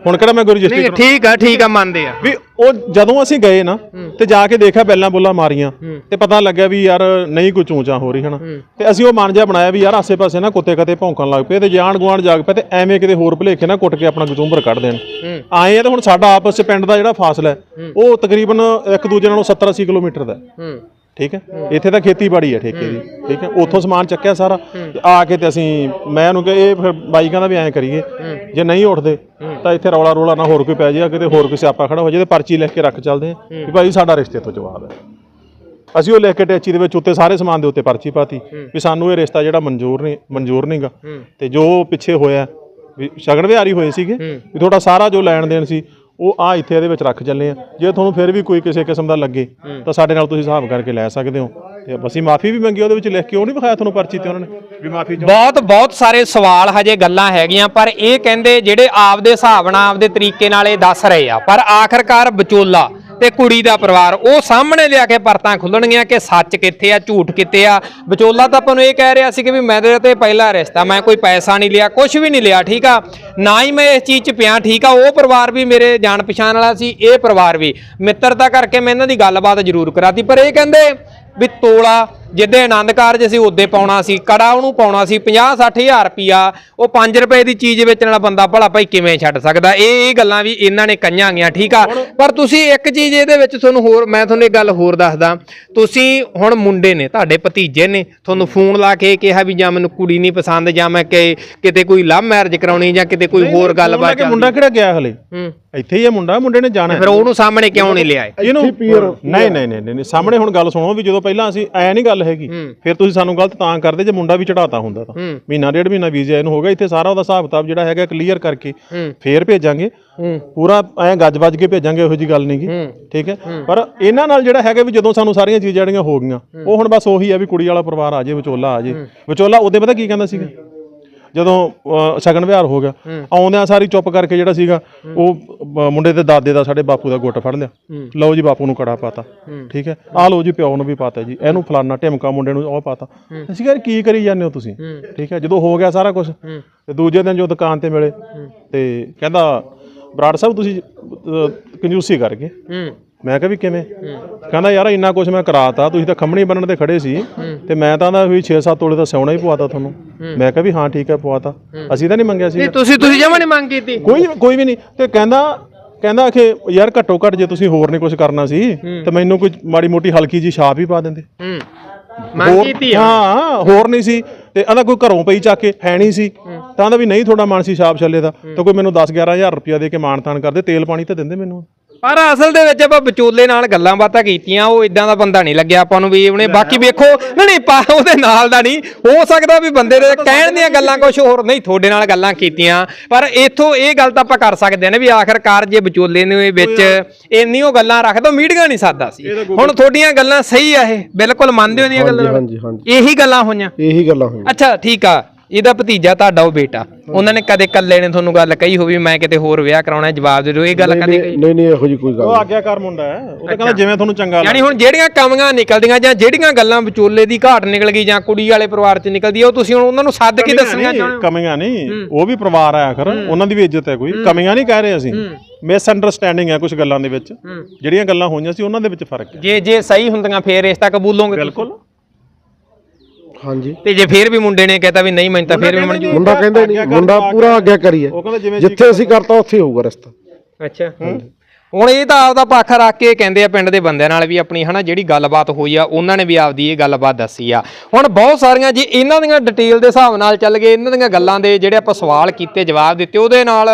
ਹੁਣ ਕਿਹੜਾ ਮੈਂ ਨਹੀਂ ਰਜਿਸਟਰੀ ਠੀਕ ਆ ਠੀਕ ਆ ਮੰਨਦੇ ਆ। ਵੀ ਉਹ ਜਦੋਂ ਅਸੀਂ ਗਏ ਨਾ ਤੇ ਜਾ ਕੇ ਦੇਖਿਆ ਬੈਲਾਂ ਬੁੱਲਾਂ ਮਾਰੀਆਂ ਤੇ ਪਤਾ ਲੱਗਿਆ ਵੀ ਯਾਰ ਨਹੀਂ ਕੋਈ ਚੂਚਾ ਹੋ ਰਹੀ ਹਨਾ? ਤੇ ਅਸੀਂ ਉਹ ਮਨ ਜਿਹਾ ਬਣਾਇਆ ਵੀ ਯਾਰ ਆਸੇ-ਪਾਸੇ ਨਾ ਕੁੱਤੇ ਕਤੇ ਭੌਂਕਣ ਲੱਗ ਪਏ ਤੇ ਜਾਣ ਗੁਆਂਢ ਜਾਗ ਪਏ ਤੇ ਐਵੇਂ ਕਿਤੇ ਹੋਰ ਭਲੇਖੇ ਨਾ ਕੁੱਟ ਕੇ ਆਪਣਾ ਗਜੂੰਬਰ ਕੱਢ ਦੇਣ। ਆਏ ਆ ਤੇ ਹੁਣ ਸਾਡਾ ਆਪਸ ਚ ਪਿੰਡ ਦਾ ਜਿਹੜਾ ਫਾਸਲਾ ਹੈ ਉਹ ਤਕਰੀਬਨ ਇੱਕ ਦੂਜੇ ਨਾਲੋਂ 70-80 ਕਿਲੋਮੀਟਰ ਦਾ ਹੈ। ਠੀਕ ਹੈ? ਇੱਥੇ ਤਾਂ ਖੇਤੀਬਾੜੀ ਹੈ ਠੇਕੇ ਦੀ ਠੀਕ ਹੈ? ਉੱਥੋਂ ਸਮਾਨ ਚੱਕਿਆ ਸਾਰਾ ਤੇ ਆ ਕੇ ਤੇ ਅਸੀਂ ਮੈਂ ਉਹਨੂੰ ਕਿਹਾ ਇਹ ਫਿਰ ਬਾਈ ਕਹਿੰਦਾ ਵੀ ਐਂ ਕਰੀਏ ਜੇ ਨਹੀਂ ਉੱਠਦੇ ਤਾਂ ਇੱਥੇ ਰੌਲਾ ਰੋਲਾ ਨਾ ਹੋਰ ਕੋਈ ਪੈ ਜਾਏ ਕਿਤੇ ਹੋਰ ਕੋਈ ਸਿਆਪਾ ਖੜਾ ਹੋ ਜਾਏ ਤੇ ਪਰਚੀ ਲਿਖ ਕੇ ਰੱਖ ਚੱਲਦੇ ਆ ਵੀ ਭਾਈ ਸਾਡਾ ਰਿਸ਼ਤੇ ਤੋਂ ਜਵਾਬ ਹੈ। ਅਸੀਂ ਉਹ ਲਿਖ ਕੇ ਟੈਚੀ ਦੇ ਵਿੱਚ ਉੱਤੇ ਸਾਰੇ ਸਮਾਨ ਦੇ ਉੱਤੇ ਪਰਚੀ ਪਾਤੀ ਵੀ ਸਾਨੂੰ ਇਹ ਰਿਸ਼ਤਾ ਜਿਹੜਾ ਮਨਜ਼ੂਰ ਨਹੀਂ ਮਨਜ਼ੂਰ ਨਹੀਂਗਾ। ਤੇ ਜੋ ਪਿੱਛੇ ਹੋਇਆ ਵੀ ਸ਼ਗਨ ਵਿਹਾਰੀ ਹੋਏ ਸੀਗੇ ਵੀ ਤੁਹਾਡਾ ਸਾਰਾ ਜੋ ਲੈਣ ਦੇਣ ਸੀ ਉਹ ਆ ਇੱਥੇ ਇਹਦੇ ਵਿੱਚ ਰੱਖ ਚੱਲੇ ਆ। ਜੇ ਤੁਹਾਨੂੰ ਫਿਰ ਵੀ ਕੋਈ ਕਿਸੇ ਕਿਸਮ ਦਾ ਲੱਗੇ ਤਾਂ ਸਾਡੇ ਨਾਲ ਤੁਸੀਂ ਹਿਸਾਬ ਕਰਕੇ ਲੈ ਸਕਦੇ ਹੋ। ਤੇ ਅਸੀਂ ਮਾਫੀ ਵੀ ਮੰਗੀ ਉਹਦੇ ਵਿੱਚ ਲਿਖ ਕੇ ਉਹ ਨਹੀਂ ਵਿਖਾਇਆ ਤੁਹਾਨੂੰ ਪਰਚੀ ਤੇ ਉਹਨਾਂ ਨੇ। ਵੀ ਮਾਫੀ ਬਹੁਤ ਬਹੁਤ ਸਾਰੇ ਸਵਾਲ ਹਜੇ ਗੱਲਾਂ ਹੈਗੀਆਂ ਪਰ ਇਹ ਕਹਿੰਦੇ ਜਿਹੜੇ ਆਪਦੇ ਹਿਸਾਬ ਨਾਲ ਆਪਦੇ ਤਰੀਕੇ ਨਾਲ ਇਹ ਦੱਸ ਰਹੇ ਆ। ਪਰ ਆਖਰਕਾਰ ਵਿਚੋਲਾ ਤੇ ਕੁੜੀ ਦਾ ਪਰਿਵਾਰ। ਉਹ ਸਾਹਮਣੇ ਲਿਆ ਕੇ ਪਰਤਾਂ ਖੁੱਲਣਗੀਆਂ ਕਿ ਸੱਚ ਕਿੱਥੇ ਆ, ਝੂਠ ਕਿੱਥੇ ਆ। ਵਿਚੋਲਾ ਤਾਂ ਆਪਾਂ ਨੂੰ ਇਹ ਕਹਿ ਰਿਹਾ ਸੀ ਕਿ ਵੀ ਮੈਂ ਮੇਰੇ ਤੇ ਪਹਿਲਾ ਰਿਸ਼ਤਾ, ਮੈਂ ਕੋਈ ਪੈਸਾ ਨਹੀਂ ਲਿਆ ਕੁਝ ਵੀ ਨਹੀਂ ਲਿਆ, ਠੀਕ ਆ? ਨਾ ਹੀ ਮੈਂ ਇਸ ਚੀਜ਼ 'ਚ ਪਿਆ, ਠੀਕ ਆ? ਉਹ ਪਰਿਵਾਰ ਵੀ ਮੇਰੇ ਜਾਣ ਪਛਾਣ ਵਾਲਾ ਸੀ, ਇਹ ਪਰਿਵਾਰ ਵੀ। ਮਿੱਤਰਤਾ ਕਰਕੇ ਮੈਂ ਇਹਨਾਂ ਦੀ ਗੱਲਬਾਤ ਜ਼ਰੂਰ ਕਰਾਤੀ, ਪਰ ਇਹ ਕਹਿੰਦੇ ਵੀ ਤੋਲਾ ਜਿੱਦੇ ਆਨੰਦ ਕਾਰਜ ਅਸੀਂ ਉਹਦੇ ਪਾਉਣਾ ਸੀ ਕੜਾ ਉਹਨੂੰ ਪਾਉਣਾ ਸੀ 50 60000 ਰੁਪਿਆ ਉਹ 5 ਰੁਪਏ ਦੀ ਚੀਜ਼ ਵੇਚਣ ਵਾਲਾ ਬੰਦਾ ਭਲਾ ਭਾਈ ਕਿਵੇਂ ਛੱਡ ਸਕਦਾ? ਇਹ ਇਹ ਗੱਲਾਂ ਵੀ ਇਹਨਾਂ ਨੇ ਕਈਆਂ ਗਈਆਂ ਠੀਕ ਆ? ਪਰ ਤੁਸੀਂ ਇੱਕ ਚੀਜ਼ ਇਹਦੇ ਵਿੱਚ ਤੁਹਾਨੂੰ ਹੋਰ ਮੈਂ ਤੁਹਾਨੂੰ ਇੱਕ ਗੱਲ ਹੋਰ ਦੱਸਦਾ। ਤੁਸੀਂ ਹੁਣ ਮੁੰਡੇ ਨੇ ਤੁਹਾਡੇ ਭਤੀਜੇ ਨੇ ਤੁਹਾਨੂੰ ਫੋਨ ਲਾ ਕੇ ਕਿਹਾ ਵੀ ਜਾਂ ਮੈਨੂੰ ਕੁੜੀ ਨਹੀਂ ਪਸੰਦ ਜਾਂ ਮੈਂ ਕਿ ਕਿਤੇ ਕੋਈ ਲਵ ਮੈਰਿਜ ਕਰਾਉਣੀ ਜਾਂ ਕਿਤੇ ਕੋਈ ਹੋਰ ਗੱਲਬਾਤ ਕਿ ਮੁੰਡਾ ਕਿਹੜਾ ਗਿਆ ਹਲੇ? ਇੱਥੇ ਹੀ ਹੈ ਮੁੰਡਾ ਮੁੰਡੇ ਨੇ ਜਾਣਾ। ਫਿਰ ਉਹਨੂੰ ਸਾਹਮਣੇ ਕਿਉਂ ਨਹੀਂ ਲਿਆਏ? ਨਹੀਂ ਨਹੀਂ ਨਹੀਂ ਸਾਹਮਣੇ ਹੁਣ ਗੱਲ ਸੁਣੋ ਵੀ ਜਦੋਂ ਪਹਿਲਾਂ ਅਸੀਂ ਐ ਨਹੀਂ ਗੱਲ ਹੈਗੀ। ਫਿਰ ਤੁਸੀਂ ਸਾਨੂੰ ਗਲਤ ਤਾਂ ਕਰਦੇ ਜੇ ਮੁੰਡਾ ਵੀ ਚੜਾਤਾ ਹੁੰਦਾ ਤਾਂ। ਮਹੀਨਾ ਡੇਢ ਮਹੀਨਾ ਵੀਜ਼ਾ ਇਹਨੂੰ ਹੋ ਗਿਆ ਇੱਥੇ ਸਾਰਾ ਉਹਦਾ ਹਿਸਾਬ ਕਿਤਾਬ ਜਿਹੜਾ ਹੈਗਾ ਕਲੀਅਰ ਕਰਕੇ ਫੇਰ ਭੇਜਾਂਗੇ। ਪੂਰਾ ਐ ਗੱਜ ਵੱਜ ਕੇ ਭੇਜਾਂਗੇ ਇਹੋ ਜੀ ਗੱਲ ਨਹੀਂਗੀ ਠੀਕ ਹੈ? ਪਰ ਇਹਨਾਂ ਨਾਲ ਜਿਹੜਾ ਹੈਗਾ ਵੀ ਜਦੋਂ ਸਾਨੂੰ ਸਾਰੀਆਂ ਚੀਜ਼ਾਂ ਜਿਹੜੀਆਂ ਹੋ ਗਈਆਂ ਉਹ ਹੁਣ ਬਸ ਉਹੀ ਆ ਵੀ ਕੁੜੀ ਵਾਲਾ ਪਰਿਵਾਰ ਆ ਜੇ ਵਿਚੋਲਾ ਆ ਜੇ। ਵਿਚੋਲਾ ਉਹਦੇ ਪਤਾ ਕੀ ਕਹਿੰਦਾ ਸੀਗਾ? ਜਦੋਂ ਸ਼ਗਨ ਵਿਹਾਰ ਹੋ ਗਿਆ ਆਉਂਦਿਆਂ ਸਾਰੀ ਚੁੱਪ ਕਰਕੇ ਜਿਹੜਾ ਸੀਗਾ ਉਹ ਮੁੰਡੇ ਦੇ ਦਾਦੇ ਦਾ ਸਾਡੇ ਬਾਪੂ ਦਾ ਗੁੱਟ ਫੜ ਲਿਆ। ਲਓ ਜੀ ਬਾਪੂ ਨੂੰ ਕੜਾ ਪਾਤਾ। ਠੀਕ ਹੈ? ਆ ਲਓ ਜੀ ਪਿਓ ਨੂੰ ਵੀ ਪਾਤਾ ਜੀ। ਇਹਨੂੰ ਫਲਾਨਾ ਢਿਮਕਾ ਮੁੰਡੇ ਨੂੰ ਉਹ ਪਾਤਾ। ਅਸੀਂ ਯਾਰ ਕੀ ਕਰੀ ਜਾਂਦੇ ਹੋ ਤੁਸੀਂ? ਠੀਕ ਹੈ? ਜਦੋਂ ਹੋ ਗਿਆ ਸਾਰਾ ਕੁਝ ਤੇ ਦੂਜੇ ਦਿਨ ਜੋ ਦੁਕਾਨ ਤੇ ਮਿਲੇ ਤੇ ਕਹਿੰਦਾ ਬਰਾੜ ਸਾਹਿਬ ਤੁਸੀਂ ਅਹ, ਕੰਜੂਸੀ ਕਰ ਗਏ ਹੂੰ। ਮੈਂ ਕਿਹਾ ਵੀ ਕਿਵੇਂ? ਕਹਿੰਦਾ ਯਾਰ ਇੰਨਾ ਕੁਝ ਮੈਂ ਕਰਾਤਾ ਤੁਸੀਂ ਤਾਂ ਖੰਮਣੀ ਬੰਨਣ ਤੇ ਖੜੇ ਸੀ। ਤੇ ਮੈਂ ਤਾਂ ਦਾ ਵੀ 6-7 ਤੋਲੇ ਦਾ ਸਿਉਣਾ ਹੀ ਪਵਾਤਾ ਤੁਹਾਨੂੰ। ਮੈਂ ਕਿਹਾ ਵੀ ਹਾਂ ਠੀਕ ਹੈ ਪਵਾਤਾ। ਅਸੀਂ ਤਾਂ ਨਹੀਂ ਮੰਗਿਆ ਸੀ ਨਹੀਂ ਤੁਸੀਂ ਤੁਸੀਂ ਜਮਾ ਨਹੀਂ ਮੰਗ ਕੀਤੀ। ਕੋਈ ਕੋਈ ਵੀ ਨਹੀਂ। ਤੇ ਕਹਿੰਦਾ ਕਹਿੰਦਾ ਕਿ ਯਾਰ ਘੱਟੋ ਘੱਟ ਜੇ ਤੁਸੀਂ ਹੋਰ ਨਹੀਂ ਕੁਝ ਕਰਨਾ ਸੀ ਤੇ ਮੈਨੂੰ ਕੋਈ ਮਾੜੀ ਮੋਟੀ ਹਲਕੀ ਜੀ ਛਾਪ ਹੀ ਪਾ ਦਿੰਦੇ। ਮੰਗ ਕੀਤੀ ਹਾਂ ਹੋਰ ਨਹੀਂ ਸੀ। ਤੇ ਆਂਦਾ ਕੋਈ ਘਰੋਂ ਪਈ ਚੱਕ ਕੇ ਹੈ ਨਹੀਂ ਸੀ। ਤਾਂ ਆਂਦਾ ਵੀ ਨਹੀਂ ਤੁਹਾਡਾ ਮਨ ਸੀ ਛਾਪ ਛੱਲੇ ਦਾ। ਤਾਂ ਕੋਈ ਮੈਨੂੰ 10 11000 ਰੁਪਇਆ ਦੇ ਕੇ ਮਾਨਤਾਨ ਕਰਦੇ ਤੇਲ ਪਾਣੀ ਤਾਂ ਦਿੰਦੇ ਮੈਨੂੰ। ਪਰ ਅਸਲ ਦੇ ਵਿੱਚ ਆਪਾਂ ਵਿਚੋਲੇ ਨਾਲ ਗੱਲਾਂ ਬਾਤਾਂ ਕੀਤੀਆਂ ਉਹ ਇਦਾਂ ਦਾ ਬੰਦਾ ਨਹੀਂ ਲੱਗਿਆ ਆਪਾਂ ਨੂੰ ਵੀ ਉਹਨੇ ਬਾਕੀ ਵੇਖੋ ਨਹੀਂ ਨਹੀਂ ਪਾ ਉਹਦੇ ਨਾਲ ਦਾ ਨਹੀਂ ਹੋ ਸਕਦਾ ਵੀ ਬੰਦੇ ਦੇ ਕਹਿਣ ਦੀਆਂ ਗੱਲਾਂ ਕੁਝ ਹੋਰ ਨਹੀਂ ਤੁਹਾਡੇ ਨਾਲ ਗੱਲਾਂ ਕੀਤੀਆਂ ਪਰ ਇਥੋਂ ਇਹ ਗੱਲ ਤਾਂ ਆਪਾਂ ਕਰ ਸਕਦੇ ਨੇ ਵੀ ਆਖਰਕਾਰ ਜੇ ਵਿਚੋਲੇ ਨੇ ਵਿੱਚ ਇੰਨੀ ਉਹ ਗੱਲਾਂ ਰੱਖਦਾ ਮੀਡੀਆ ਨਹੀਂ ਸਾਦਾ ਸੀ। ਹੁਣ ਤੁਹਾਡੀਆਂ ਗੱਲਾਂ ਸਹੀ ਆ ਇਹ ਬਿਲਕੁਲ ਮੰਨਦੇ ਹੋ ਦੀਆਂ ਗੱਲਾਂ? ਹਾਂਜੀ ਹਾਂਜੀ। ਇਹੀ ਗੱਲਾਂ ਹੋਈਆਂ? ਇਹੀ ਗੱਲਾਂ ਹੋਈਆਂ। ਅੱਛਾ ਠੀਕ ਆ। ਇਹਦਾ ਭਤੀਜਾ ਤੁਹਾਡਾ ਉਹ ਬੇਟਾ। ਉਹਨਾਂ ਨੇ ਕਦੇ ਕੱਲੇ ਨੇ ਤੁਹਾਨੂੰ ਗੱਲ ਕਹੀ ਹੋਵੇ ਮੈਂ ਕਿਤੇ ਹੋਰ ਵਿਆਹ ਕਰਾਉਣਾ ਜਵਾਬ ਦੇ ਦਿਓ ਇਹ ਗੱਲ ਕਦੇ ਕਹੀ? ਨਹੀਂ ਨਹੀਂ ਇਹੋ ਜੀ ਕੋਈ ਗੱਲ ਉਹ। ਆਗਿਆਕਾਰ ਮੁੰਡਾ ਹੈ ਉਹ ਤਾਂ ਕਹਿੰਦਾ ਜਿਵੇਂ ਤੁਹਾਨੂੰ ਚੰਗਾ ਯਾਨੀ ਹੁਣ ਜਿਹੜੀਆਂ ਕਮੀਆਂ ਨਿਕਲਦੀਆਂ ਜਾਂ ਜਿਹੜੀਆਂ ਗੱਲਾਂ ਵਿਚੋਲੇ ਦੀ ਘਾਟ ਨਿਕਲ ਗਈ ਜਾਂ ਕੁੜੀ ਵਾਲੇ ਪਰਿਵਾਰ 'ਚ ਨਿਕਲਦੀ ਉਹ ਤੁਸੀਂ ਹੁਣ ਉਹਨਾਂ ਨੂੰ ਸੱਦ ਕੇ ਦੱਸਣੀਆਂ ਚਾਹੁੰਦੇ ਹੋ? ਕਮੀਆਂ ਨਹੀਂ ਉਹ ਵੀ ਪਰਿਵਾਰ ਆ ਆਖਰ ਉਹਨਾਂ ਦੀ ਵੀ ਇੱਜ਼ਤ ਹੈ ਕੋਈ। ਕਮੀਆਂ ਨਹੀਂ ਕਹਿ ਰਹੇ ਅਸੀਂ। ਮਿਸ ਅੰਡਰਸਟੈਂਡਿੰਗ ਹੈ ਕੁਝ ਗੱਲਾਂ ਦੇ ਵਿੱਚ। ਜਿਹੜੀਆਂ ਗੱਲਾਂ ਹੋਈਆਂ ਸੀ ਉਹਨਾਂ ਦੇ ਵਿੱਚ ਫ਼ਰਕ ਹੈ। ਜੇ ਜੇ ਸਹੀ ਹੁੰਦੀਆਂ ਫੇਰ ਰਿਸ਼ਤਾ ਕਬੂਲੋਗੇ ਬਿਲਕੁਲ। ਹਾਂਜੀ। ਤੇ ਜੇ ਫੇਰ ਵੀ ਮੁੰਡੇ ਨੇ ਕਹਿਤਾ ਵੀ ਨਹੀਂ ਮੈਨੂੰ ਤਾਂ ਫੇਰ ਵੀ ਮਨਜ਼ੂਰ ਮੁੰਡਾ ਕਹਿੰਦਾ ਨਹੀਂ ਮੁੰਡਾ ਪੂਰਾ ਆਗਿਆ ਕਰੀਏ। ਉਹ ਕਹਿੰਦਾ ਜਿਵੇਂ ਜਿੱਥੇ ਅਸੀਂ ਕਰਤਾ ਉੱਥੇ ਹੋਊਗਾ ਰਸਤਾ। ਅੱਛਾ। ਹੁਣ ਇਹ ਤਾਂ ਆਪਦਾ ਪੱਖ ਰੱਖ ਕੇ ਕਹਿੰਦੇ ਆ ਪਿੰਡ ਦੇ ਬੰਦਿਆਂ ਨਾਲ ਵੀ ਆਪਣੀ ਹਨਾ ਜਿਹੜੀ ਗੱਲਬਾਤ ਹੋਈ ਆ, ਉਹਨਾਂ ਨੇ ਵੀ ਆਪਦੀ ਇਹ ਗੱਲਬਾਤ ਦੱਸੀ ਆ। ਹੁਣ ਬਹੁਤ ਸਾਰੀਆਂ ਜੇ ਇਹਨਾਂ ਦੀਆਂ ਡਿਟੇਲ ਦੇ ਹਿਸਾਬ ਨਾਲ ਚੱਲ ਗਏ, ਇਹਨਾਂ ਦੀਆਂ ਗੱਲਾਂ ਦੇ ਜਿਹੜੇ ਆਪਾਂ ਸਵਾਲ ਕੀਤੇ, ਜਵਾਬ ਦਿੱਤੇ, ਉਹਦੇ ਨਾਲ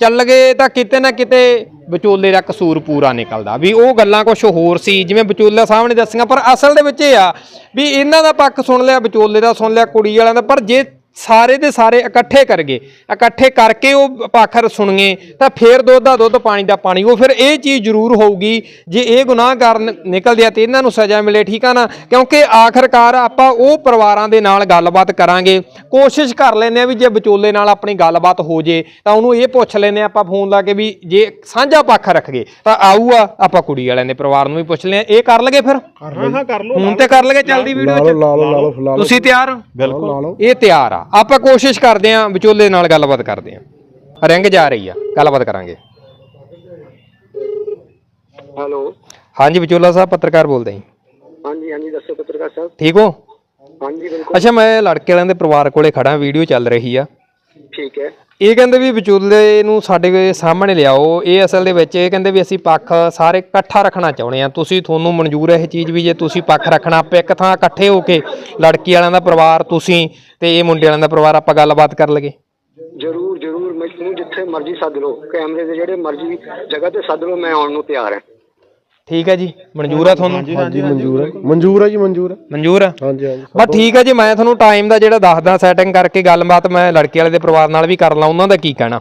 ਚੱਲ ਗਏ ਤਾਂ ਕਿਤੇ ਨਾ ਕਿਤੇ ਵਿਚੋਲੇ ਦਾ ਕਸੂਰ ਪੂਰਾ ਨਿਕਲਦਾ। ਵੀ ਉਹ ਗੱਲਾਂ ਕੁਝ ਹੋਰ ਸੀ, ਜਿਵੇਂ ਵਿਚੋਲਾ ਸਾਹਿਬ ਨੇ ਦੱਸੀਆਂ, ਪਰ ਅਸਲ ਦੇ ਵਿੱਚ ਇਹ ਆ ਵੀ ਇਹਨਾਂ ਦਾ ਪੱਖ ਸੁਣ ਲਿਆ, ਵਿਚੋਲੇ ਦਾ ਸੁਣ ਲਿਆ, ਕੁੜੀ ਵਾਲਿਆਂ ਦਾ, ਪਰ ਜੇ ਸਾਰੇ ਦੇ ਸਾਰੇ ਇਕੱਠੇ ਕਰਗੇ ਇਕੱਠੇ ਕਰਕੇ ਉਹ ਪਾਖਰ ਸੁਣੀਏ ਤਾਂ ਫੇਰ ਦੁੱਧ ਦਾ ਦੁੱਧ ਪਾਣੀ ਦਾ ਪਾਣੀ ਉਹ ਫਿਰ ਇਹ ਚੀਜ਼ ਜ਼ਰੂਰ ਹੋਊਗੀ ਜੇ ਇਹ ਗੁਨਾਹਗਾਰ ਨ- ਨਿਕਲਦੇ ਆ ਤੇ ਇਹਨਾਂ ਨੂੰ ਸਜ਼ਾ ਮਿਲੇ ਠੀਕ ਆ ਨਾ? ਕਿਉਂਕਿ ਆਖਰਕਾਰ ਆਪਾਂ ਉਹ ਪਰਿਵਾਰਾਂ ਦੇ ਨਾਲ ਗੱਲਬਾਤ ਕਰਾਂਗੇ ਕੋਸ਼ਿਸ਼ ਕਰ ਲੈਂਦੇ ਆ ਵੀ ਜੇ ਵਿਚੋਲੇ ਨਾਲ ਆਪਣੀ ਗੱਲਬਾਤ ਹੋ ਜੇ ਤਾਂ ਉਹਨੂੰ ਇਹ ਪੁੱਛ ਲੈਂਦੇ ਆ ਆਪਾਂ ਫੋਨ ਲਾ ਕੇ ਵੀ ਜੇ ਸਾਂਝਾ ਪੱਖ ਰੱਖਗੇ ਤਾਂ ਆਊਗਾ ਆਪਾਂ ਕੁੜੀ ਵਾਲਿਆਂ ਦੇ ਪਰਿਵਾਰ ਨੂੰ ਵੀ ਪੁੱਛ ਲਿਆ ਇਹ ਕਰ ਲਗੇ ਫਿਰ? ਹਾਂ ਹਾਂ ਕਰ ਲਓ ਹੁਣ ਤੇ ਕਰ ਲਗੇ ਚੱਲਦੀ ਵੀਡੀਓ ਚ ਲਓ ਲਾ ਲਓ ਲਾ ਲਓ ਲਾ ਲਓ। ਤੁਸੀਂ ਤਿਆਰ ਬਿਲਕੁਲ। ਇਹ ਤਿਆਰ ਆ। ਆਪਾਂ ਕੋਸ਼ਿਸ਼ ਕਰਦੇ ਆਂ ਵਿਚੋਲੇ ਨਾਲ ਗੱਲਬਾਤ ਕਰਦੇ ਆਂ ਰਿੰਗ ਜਾ ਰਹੀ ਆ ਗੱਲਬਾਤ ਕਰਾਂਗੇ। ਹੈਲੋ। ਹਾਂਜੀ ਵਿਚੋਲਾ ਸਾਹਿਬ ਪੱਤਰਕਾਰ ਬੋਲਦੇ ਜੀ। ਹਾਂਜੀ ਹਾਂਜੀ ਦੱਸੋ ਪੱਤਰਕਾਰ ਸਾਹਿਬ। ਠੀਕ ਹੋ? ਹਾਂਜੀ ਬਿਲਕੁਲ। ਅੱਛਾ ਮੈਂ ਲੜਕੇ ਵਾਲਿਆਂ ਦੇ ਪਰਿਵਾਰ ਕੋਲੇ ਖੜਾ ਵੀਡੀਓ ਚੱਲ ਰਹੀ ਆ। ਠੀਕ ਹੈ। ਇਹ ਕਹਿੰਦੇ ਵੀ ਵਿਚੋਲੇ ਨੂੰ ਸਾਡੇ ਸਾਹਮਣੇ ਲਿਆਓ, ਇਹ ਅਸਲ ਦੇ ਵਿੱਚ ਇਹ ਕਹਿੰਦੇ ਵੀ ਅਸੀਂ ਪੱਖ ਸਾਰੇ ਇਕੱਠਾ ਰੱਖਣਾ ਚਾਹੁੰਦੇ ਆ ਤੁਸੀਂ ਤੁਹਾਨੂੰ ਮਨਜ਼ੂਰ ਹੈ ਇਹ ਚੀਜ਼ ਵੀ, ਜੇ ਤੁਸੀਂ ਪੱਖ ਰੱਖਣਾ, ਆਪਾਂ ਇੱਕ ਥਾਂ ਇਕੱਠੇ ਹੋ ਕੇ ਲੜਕੀ ਵਾਲਿਆਂ ਦਾ ਪਰਿਵਾਰ, ਤੁਸੀਂ ਤੇ ਇਹ ਮੁੰਡੇ ਵਾਲਿਆਂ ਦਾ ਪਰਿਵਾਰ ਆਪਾਂ ਗੱਲਬਾਤ ਕਰ ਲਗੇ ਜਰੂਰ ਜਰੂਰ ਮੈਨੂੰ ਜਿੱਥੇ ਮਰਜ਼ੀ ਸੱਦ ਲਓ, ਕੈਮਰੇ ਦੇ ਜਿਹੜੇ ਮਰਜ਼ੀ ਜਗ੍ਹਾ ਤੇ ਸੱਦ ਲਓ, ਮੈਂ ਆਉਣ ਨੂੰ ਤਿਆਰ ਹਾਂ। ਠੀਕ ਹੈ ਜੀ ਮਨਜ਼ੂਰ ਆ ਤੁਹਾਨੂੰ? ਹਾਂਜੀ ਮਨਜ਼ੂਰ ਹੈ ਮਨਜ਼ੂਰ ਹੈ ਜੀ ਮਨਜ਼ੂਰ ਹੈ ਮਨਜ਼ੂਰ ਆ? ਹਾਂਜੀ ਹਾਂਜੀ। ਬਸ ਠੀਕ ਹੈ ਜੀ ਮੈਂ ਤੁਹਾਨੂੰ ਟਾਈਮ ਦਾ ਜਿਹੜਾ ਦੱਸਦਾ ਸੈਟਿੰਗ ਕਰਕੇ ਗੱਲਬਾਤ ਮੈਂ ਲੜਕੇ ਵਾਲੇ ਦੇ ਪਰਿਵਾਰ ਨਾਲ ਵੀ ਕਰ ਲਾਂ ਉਹਨਾਂ ਦਾ ਕੀ ਕਹਿਣਾ।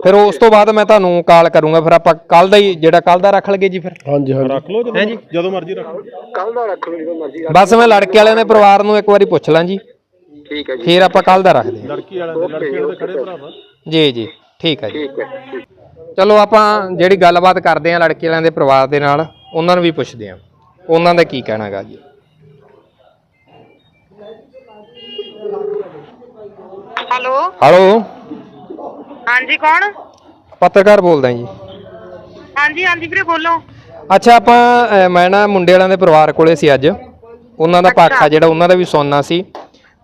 ਫਿਰ ਉਸ ਤੋਂ ਬਾਅਦ ਮੈਂ ਤੁਹਾਨੂੰ ਕਾਲ ਕਰੂੰਗਾ ਫਿਰ ਆਪਾਂ ਕੱਲ ਦਾ ਹੀ ਜਿਹੜਾ ਕੱਲ ਦਾ ਰੱਖ ਲਗੇ ਜੀ ਫਿਰ। ਹਾਂਜੀ ਹਾਂਜੀ। ਰੱਖ ਲਓ ਜਦੋਂ ਜਦੋਂ ਮਰਜ਼ੀ ਰੱਖ ਲਓ। ਕੱਲ ਦਾ ਰੱਖ ਲਓ ਜਦੋਂ ਮਰਜ਼ੀ ਰੱਖ ਬਸ ਮੈਂ ਲੜਕੇ ਵਾਲਿਆਂ ਦੇ ਪਰਿਵਾਰ ਨੂੰ ਇੱਕ ਵਾਰੀ ਪੁੱਛ ਲਾਂ ਜੀ। ਠੀਕ ਹੈ ਜੀ। ਫਿਰ ਆਪਾਂ ਕੱਲ ਦਾ ਰੱਖਦੇ ਹਾਂ ਲੜਕੀ ਵਾਲਿਆਂ ਦੇ ਲੜਕੇ ਵਾਲੇ ਖੜੇ ਭਰਾਵਾ। ਜੀ ਜੀ। ਠੀਕ ਹੈ ਜੀ। ਠੀਕ ਹੈ ਠੀਕ। ਚਲੋ ਆਪਾਂ ਜਿਹੜੀ ਗੱਲਬਾਤ ਕਰਦੇ ਹਾਂ ਲੜਕੇ ਵਾਲਿਆਂ ਦੇ ਪਰਿਵਾਰ ਦੇ ਨਾਲ ਉਹਨਾਂ ਨੂੰ ਵੀ ਪੁੱਛਦੇ ਹਾਂ। ਉਹਨਾਂ ਦਾ ਕੀ ਕਹਿਣਾਗਾ ਜੀ? ਹੈਲੋ? ਹੈਲੋ? ਹਾਂਜੀ ਕੌਣ? ਪੱਤਰਕਾਰ ਬੋਲਦਾ ਜੀ। ਹਾਂਜੀ ਹਾਂਜੀ ਵੀਰੇ ਬੋਲੋ। ਅੱਛਾ ਆਪਾਂ ਅਹ, ਮੈਂ ਨਾ ਮੁੰਡੇ ਵਾਲਿਆਂ ਦੇ ਪਰਿਵਾਰ ਕੋਲੇ ਸੀ ਅੱਜ। ਉਹਨਾਂ ਦਾ ਪੱਖ ਆ ਜਿਹੜਾ ਉਹਨਾਂ ਦਾ ਵੀ ਸੁਣਨਾ ਸੀ।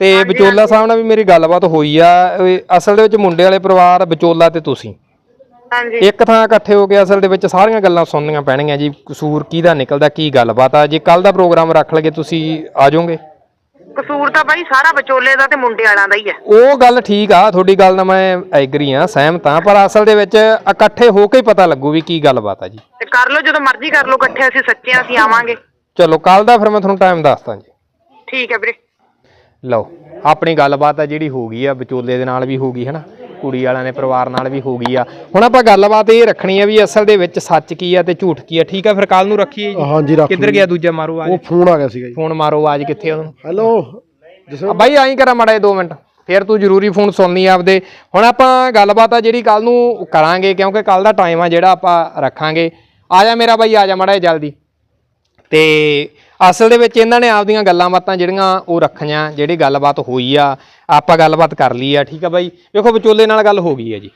ਤੇ ਵਿਚੋਲਾ ਸਾਹਿਬ ਨਾਲ ਵੀ ਮੇਰੀ ਗੱਲਬਾਤ ਹੋਈ ਆ। ਇਹ ਅਸਲ ਦੇ ਵਿੱਚ ਮੁੰਡੇ ਵਾਲੇ ਪਰਿਵਾਰ ਵਿਚੋਲਾ ਤੇ ਤੁਸੀਂ। ਹਾਂਜੀ। ਇੱਕ ਥਾਂ ਇਕੱਠੇ ਹੋ ਕੇ ਅਸਲ ਦੇ ਵਿੱਚ ਸਾਰੀਆਂ ਗੱਲਾਂ ਸੁਣਨੀਆਂ ਪੈਣਗੀਆਂ ਜੀ ਕਸੂਰ ਕਿਹਦਾ ਨਿਕਲਦਾ ਕੀ ਗੱਲਬਾਤ ਆ? ਜੇ ਕੱਲ ਦਾ ਪ੍ਰੋਗਰਾਮ ਰੱਖ ਲਗੇ ਤੁਸੀਂ ਆ ਜਾਓਗੇ? ਕਸੂਰ ਤਾਂ ਬਾਈ ਸਾਰਾ ਵਿਚੋਲੇ ਦਾ ਤੇ ਮੁੰਡੇ ਵਾਲਾਂ ਦਾ ਹੀ ਹੈ ਉਹ ਗੱਲ ਠੀਕ ਆ ਤੁਹਾਡੀ ਗੱਲ ਨਾਲ ਮੈਂ ਐਗਰੀ ਆ ਸਹਿਮਤ ਆ ਪਰ ਅਸਲ ਦੇ ਵਿੱਚ ਇਕੱਠੇ ਹੋ ਕੇ ਹੀ ਪਤਾ ਲੱਗੂ ਵੀ ਕੀ ਗੱਲਬਾਤ ਆ ਜੀ। ਤੇ ਕਰ ਲਓ ਜਦੋਂ ਮਰਜ਼ੀ ਕਰ ਲਓ ਇਕੱਠੇ ਅਸੀਂ ਸੱਚੇ ਹਾਂ, ਅਸੀਂ ਆਵਾਂਗੇ। ਚਲੋ ਕੱਲ ਦਾ ਫਿਰ ਮੈਂ ਤੁਹਾਨੂੰ ਟਾਈਮ ਦੱਸਦਾ ਜੀ। ਠੀਕ ਹੈ ਵੀਰੇ। ਲਓ ਆਪਣੀ ਗੱਲਬਾਤ ਆ ਜਿਹੜੀ ਹੋ ਗਈ ਆ ਵਿਚੋਲੇ ਦੇ ਨਾਲ ਵੀ ਹੋ ਗਈ ਹੈ ਨਾ ਕੁੜੀ ਵਾਲਿਆਂ ਦੇ ਪਰਿਵਾਰ ਨਾਲ ਵੀ ਹੋ ਗਈ ਆ। ਹੁਣ ਆਪਾਂ ਗੱਲਬਾਤ ਇਹ ਰੱਖਣੀ ਆ ਵੀ ਅਸਲ ਦੇ ਵਿੱਚ ਸੱਚ ਕੀ ਆ ਤੇ ਝੂਠ ਕੀ ਆ। ਠੀਕ ਆ ਫਿਰ ਕੱਲ ਨੂੰ ਰੱਖੀਏ ਜੀ। ਹਾਂਜੀ ਰੱਖ ਕਿੱਧਰ ਗਿਆ ਦੂਜਾ ਮਾਰੋ ਉਹ ਆਵਾਜ਼ ਫੋਨ ਆ ਗਿਆ ਸੀਗਾ ਜੀ। ਫੋਨ ਮਾਰੋ ਆਵਾਜ਼ ਕਿੱਥੇ ਆ ਉਹਨੂੰ? ਹੈਲੋ ਆ ਬਾਈ ਆਈ ਕਰਾਂ ਮੜਾ 2 ਮਿੰਟ। ਫਿਰ ਤੂੰ ਜ਼ਰੂਰੀ ਫੋਨ ਸੁਣਨੀ ਆਪਦੇ। ਹੁਣ ਆਪਾਂ ਗੱਲਬਾਤ ਆ ਜਿਹੜੀ ਕੱਲ ਨੂੰ ਕਰਾਂਗੇ ਕਿਉਂਕਿ ਕੱਲ ਦਾ ਟਾਈਮ ਆ ਜਿਹੜਾ ਆਪਾਂ ਰੱਖਾਂਗੇ। ਆ ਜਾ ਮੇਰਾ ਬਾਈ ਆ ਜਾ ਮੜਾ ਜਲਦੀ। ਤੇ ਅਸਲ ਦੇ ਵਿੱਚ ਇਹਨਾਂ ਨੇ ਆਪਦੀਆਂ ਗੱਲਾਂ ਬਾਤਾਂ ਜਿਹੜੀਆਂ ਉਹ ਰੱਖੀਆਂ ਜਿਹੜੀ ਗੱਲਬਾਤ ਹੋਈ ਆ ਆਪਾਂ ਗੱਲਬਾਤ ਕਰ ਲਈ ਆ ਠੀਕ ਆ ਬਾਈ? ਵੇਖੋ ਵਿਚੋਲੇ ਨਾਲ ਗੱਲ ਹੋ ਗਈ ਆ ਜੀ।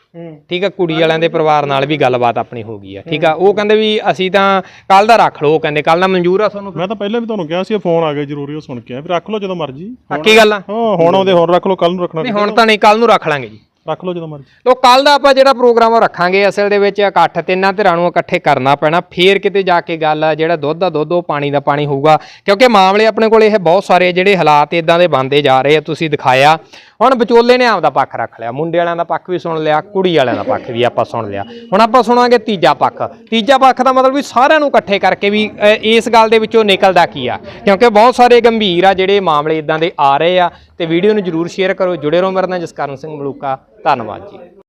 ਠੀਕ ਆ ਕੁੜੀ ਵਾਲਿਆਂ ਦੇ ਪਰਿਵਾਰ ਨਾਲ ਵੀ ਗੱਲਬਾਤ ਆਪਣੀ ਹੋ ਗਈ ਆ ਠੀਕ ਆ? ਉਹ ਕਹਿੰਦੇ ਵੀ ਅਸੀਂ ਤਾਂ ਕੱਲ ਦਾ ਰੱਖ ਲਓ ਉਹ ਕਹਿੰਦੇ ਕੱਲ ਦਾ ਮਨਜ਼ੂਰ ਆ ਤੁਹਾਨੂੰ? ਮੈਂ ਤਾਂ ਪਹਿਲਾਂ ਵੀ ਤੁਹਾਨੂੰ ਕਿਹਾ ਸੀ ਫੋਨ ਆ ਗਿਆ ਜ਼ਰੂਰੀ ਉਹ ਸੁਣ ਕੇ ਆ ਵੀ ਰੱਖ ਲਓ ਜਦੋਂ ਮਰਜ਼ੀ। ਪੱਕੀ ਗੱਲ ਆ? ਹਾਂ ਹੁਣ ਆਉਂਦੇ ਹੁਣ ਰੱਖ ਲਓ ਕੱਲ ਨੂੰ ਰੱਖਣਾ ਨਹੀਂ ਹੁਣ ਤਾਂ ਨਹੀਂ ਕੱਲ ਨੂੰ ਰੱਖ ਲਾਂਗੇ ਜੀ। ਰੱਖ ਲਓ ਜਦੋਂ ਮਰਜ਼ੀ। ਲੋ ਕੱਲ ਦਾ ਆਪਾਂ ਜਿਹੜਾ ਪ੍ਰੋਗਰਾਮ ਉਹ ਰੱਖਾਂਗੇ ਅਸਲ ਦੇ ਵਿੱਚ ਇਕੱਠ ਤਿੰਨਾਂ ਧਿਰਾਂ ਨੂੰ ਇਕੱਠੇ ਕਰਨਾ ਪੈਣਾ। ਫੇਰ ਕਿਤੇ ਜਾ ਕੇ ਗੱਲ ਆ ਜਿਹੜਾ ਦੁੱਧ ਦਾ ਦੁੱਧ ਉਹ ਪਾਣੀ ਦਾ ਪਾਣੀ ਹੋਊਗਾ। ਕਿਉਂਕਿ ਮਾਮਲੇ ਆਪਣੇ ਕੋਲ ਇਹ ਬਹੁਤ ਸਾਰੇ ਜਿਹੜੇ ਹਾਲਾਤ ਇਦਾਂ ਦੇ ਬਣਦੇ ਜਾ ਰਹੇ ਆ ਤੁਸੀਂ ਦਿਖਾਇਆ। ਹੁਣ ਵਿਚੋਲੇ ਨੇ ਆਪਦਾ ਪੱਖ ਰੱਖ ਲਿਆ। ਮੁੰਡੇ ਵਾਲਿਆਂ ਦਾ ਪੱਖ ਵੀ ਸੁਣ ਲਿਆ ਕੁੜੀ ਵਾਲਿਆਂ ਦਾ ਪੱਖ ਵੀ ਆਪਾਂ ਸੁਣ ਲਿਆ। ਹੁਣ ਆਪਾਂ ਸੁਣਾਂਗੇ ਤੀਜਾ ਪੱਖ। ਤੀਜਾ ਪੱਖ ਦਾ ਮਤਲਬ ਵੀ ਸਾਰਿਆਂ ਨੂੰ ਇਕੱਠੇ ਕਰਕੇ ਵੀ ਅ, ਇਸ ਗੱਲ ਦੇ ਵਿੱਚੋਂ ਨਿਕਲਦਾ ਕੀ ਆ? ਕਿਉਂਕਿ ਬਹੁਤ ਸਾਰੇ ਗੰਭੀਰ ਆ ਜਿਹੜੇ ਮਾਮਲੇ ਇਦਾਂ ਦੇ ਆ ਰਹੇ ਆ। ਤੇ ਵੀਡੀਓ ਨੂੰ ਜਰੂਰ ਸ਼ੇਅਰ ਕਰੋ। ਜੁੜੇ ਰਹੋ ਮੇਰੇ ਨਾਲ ਜਸਕਰਨ ਸਿੰਘ ਮਲੂਕਾ। ਧੰਨਵਾਦ ਜੀ।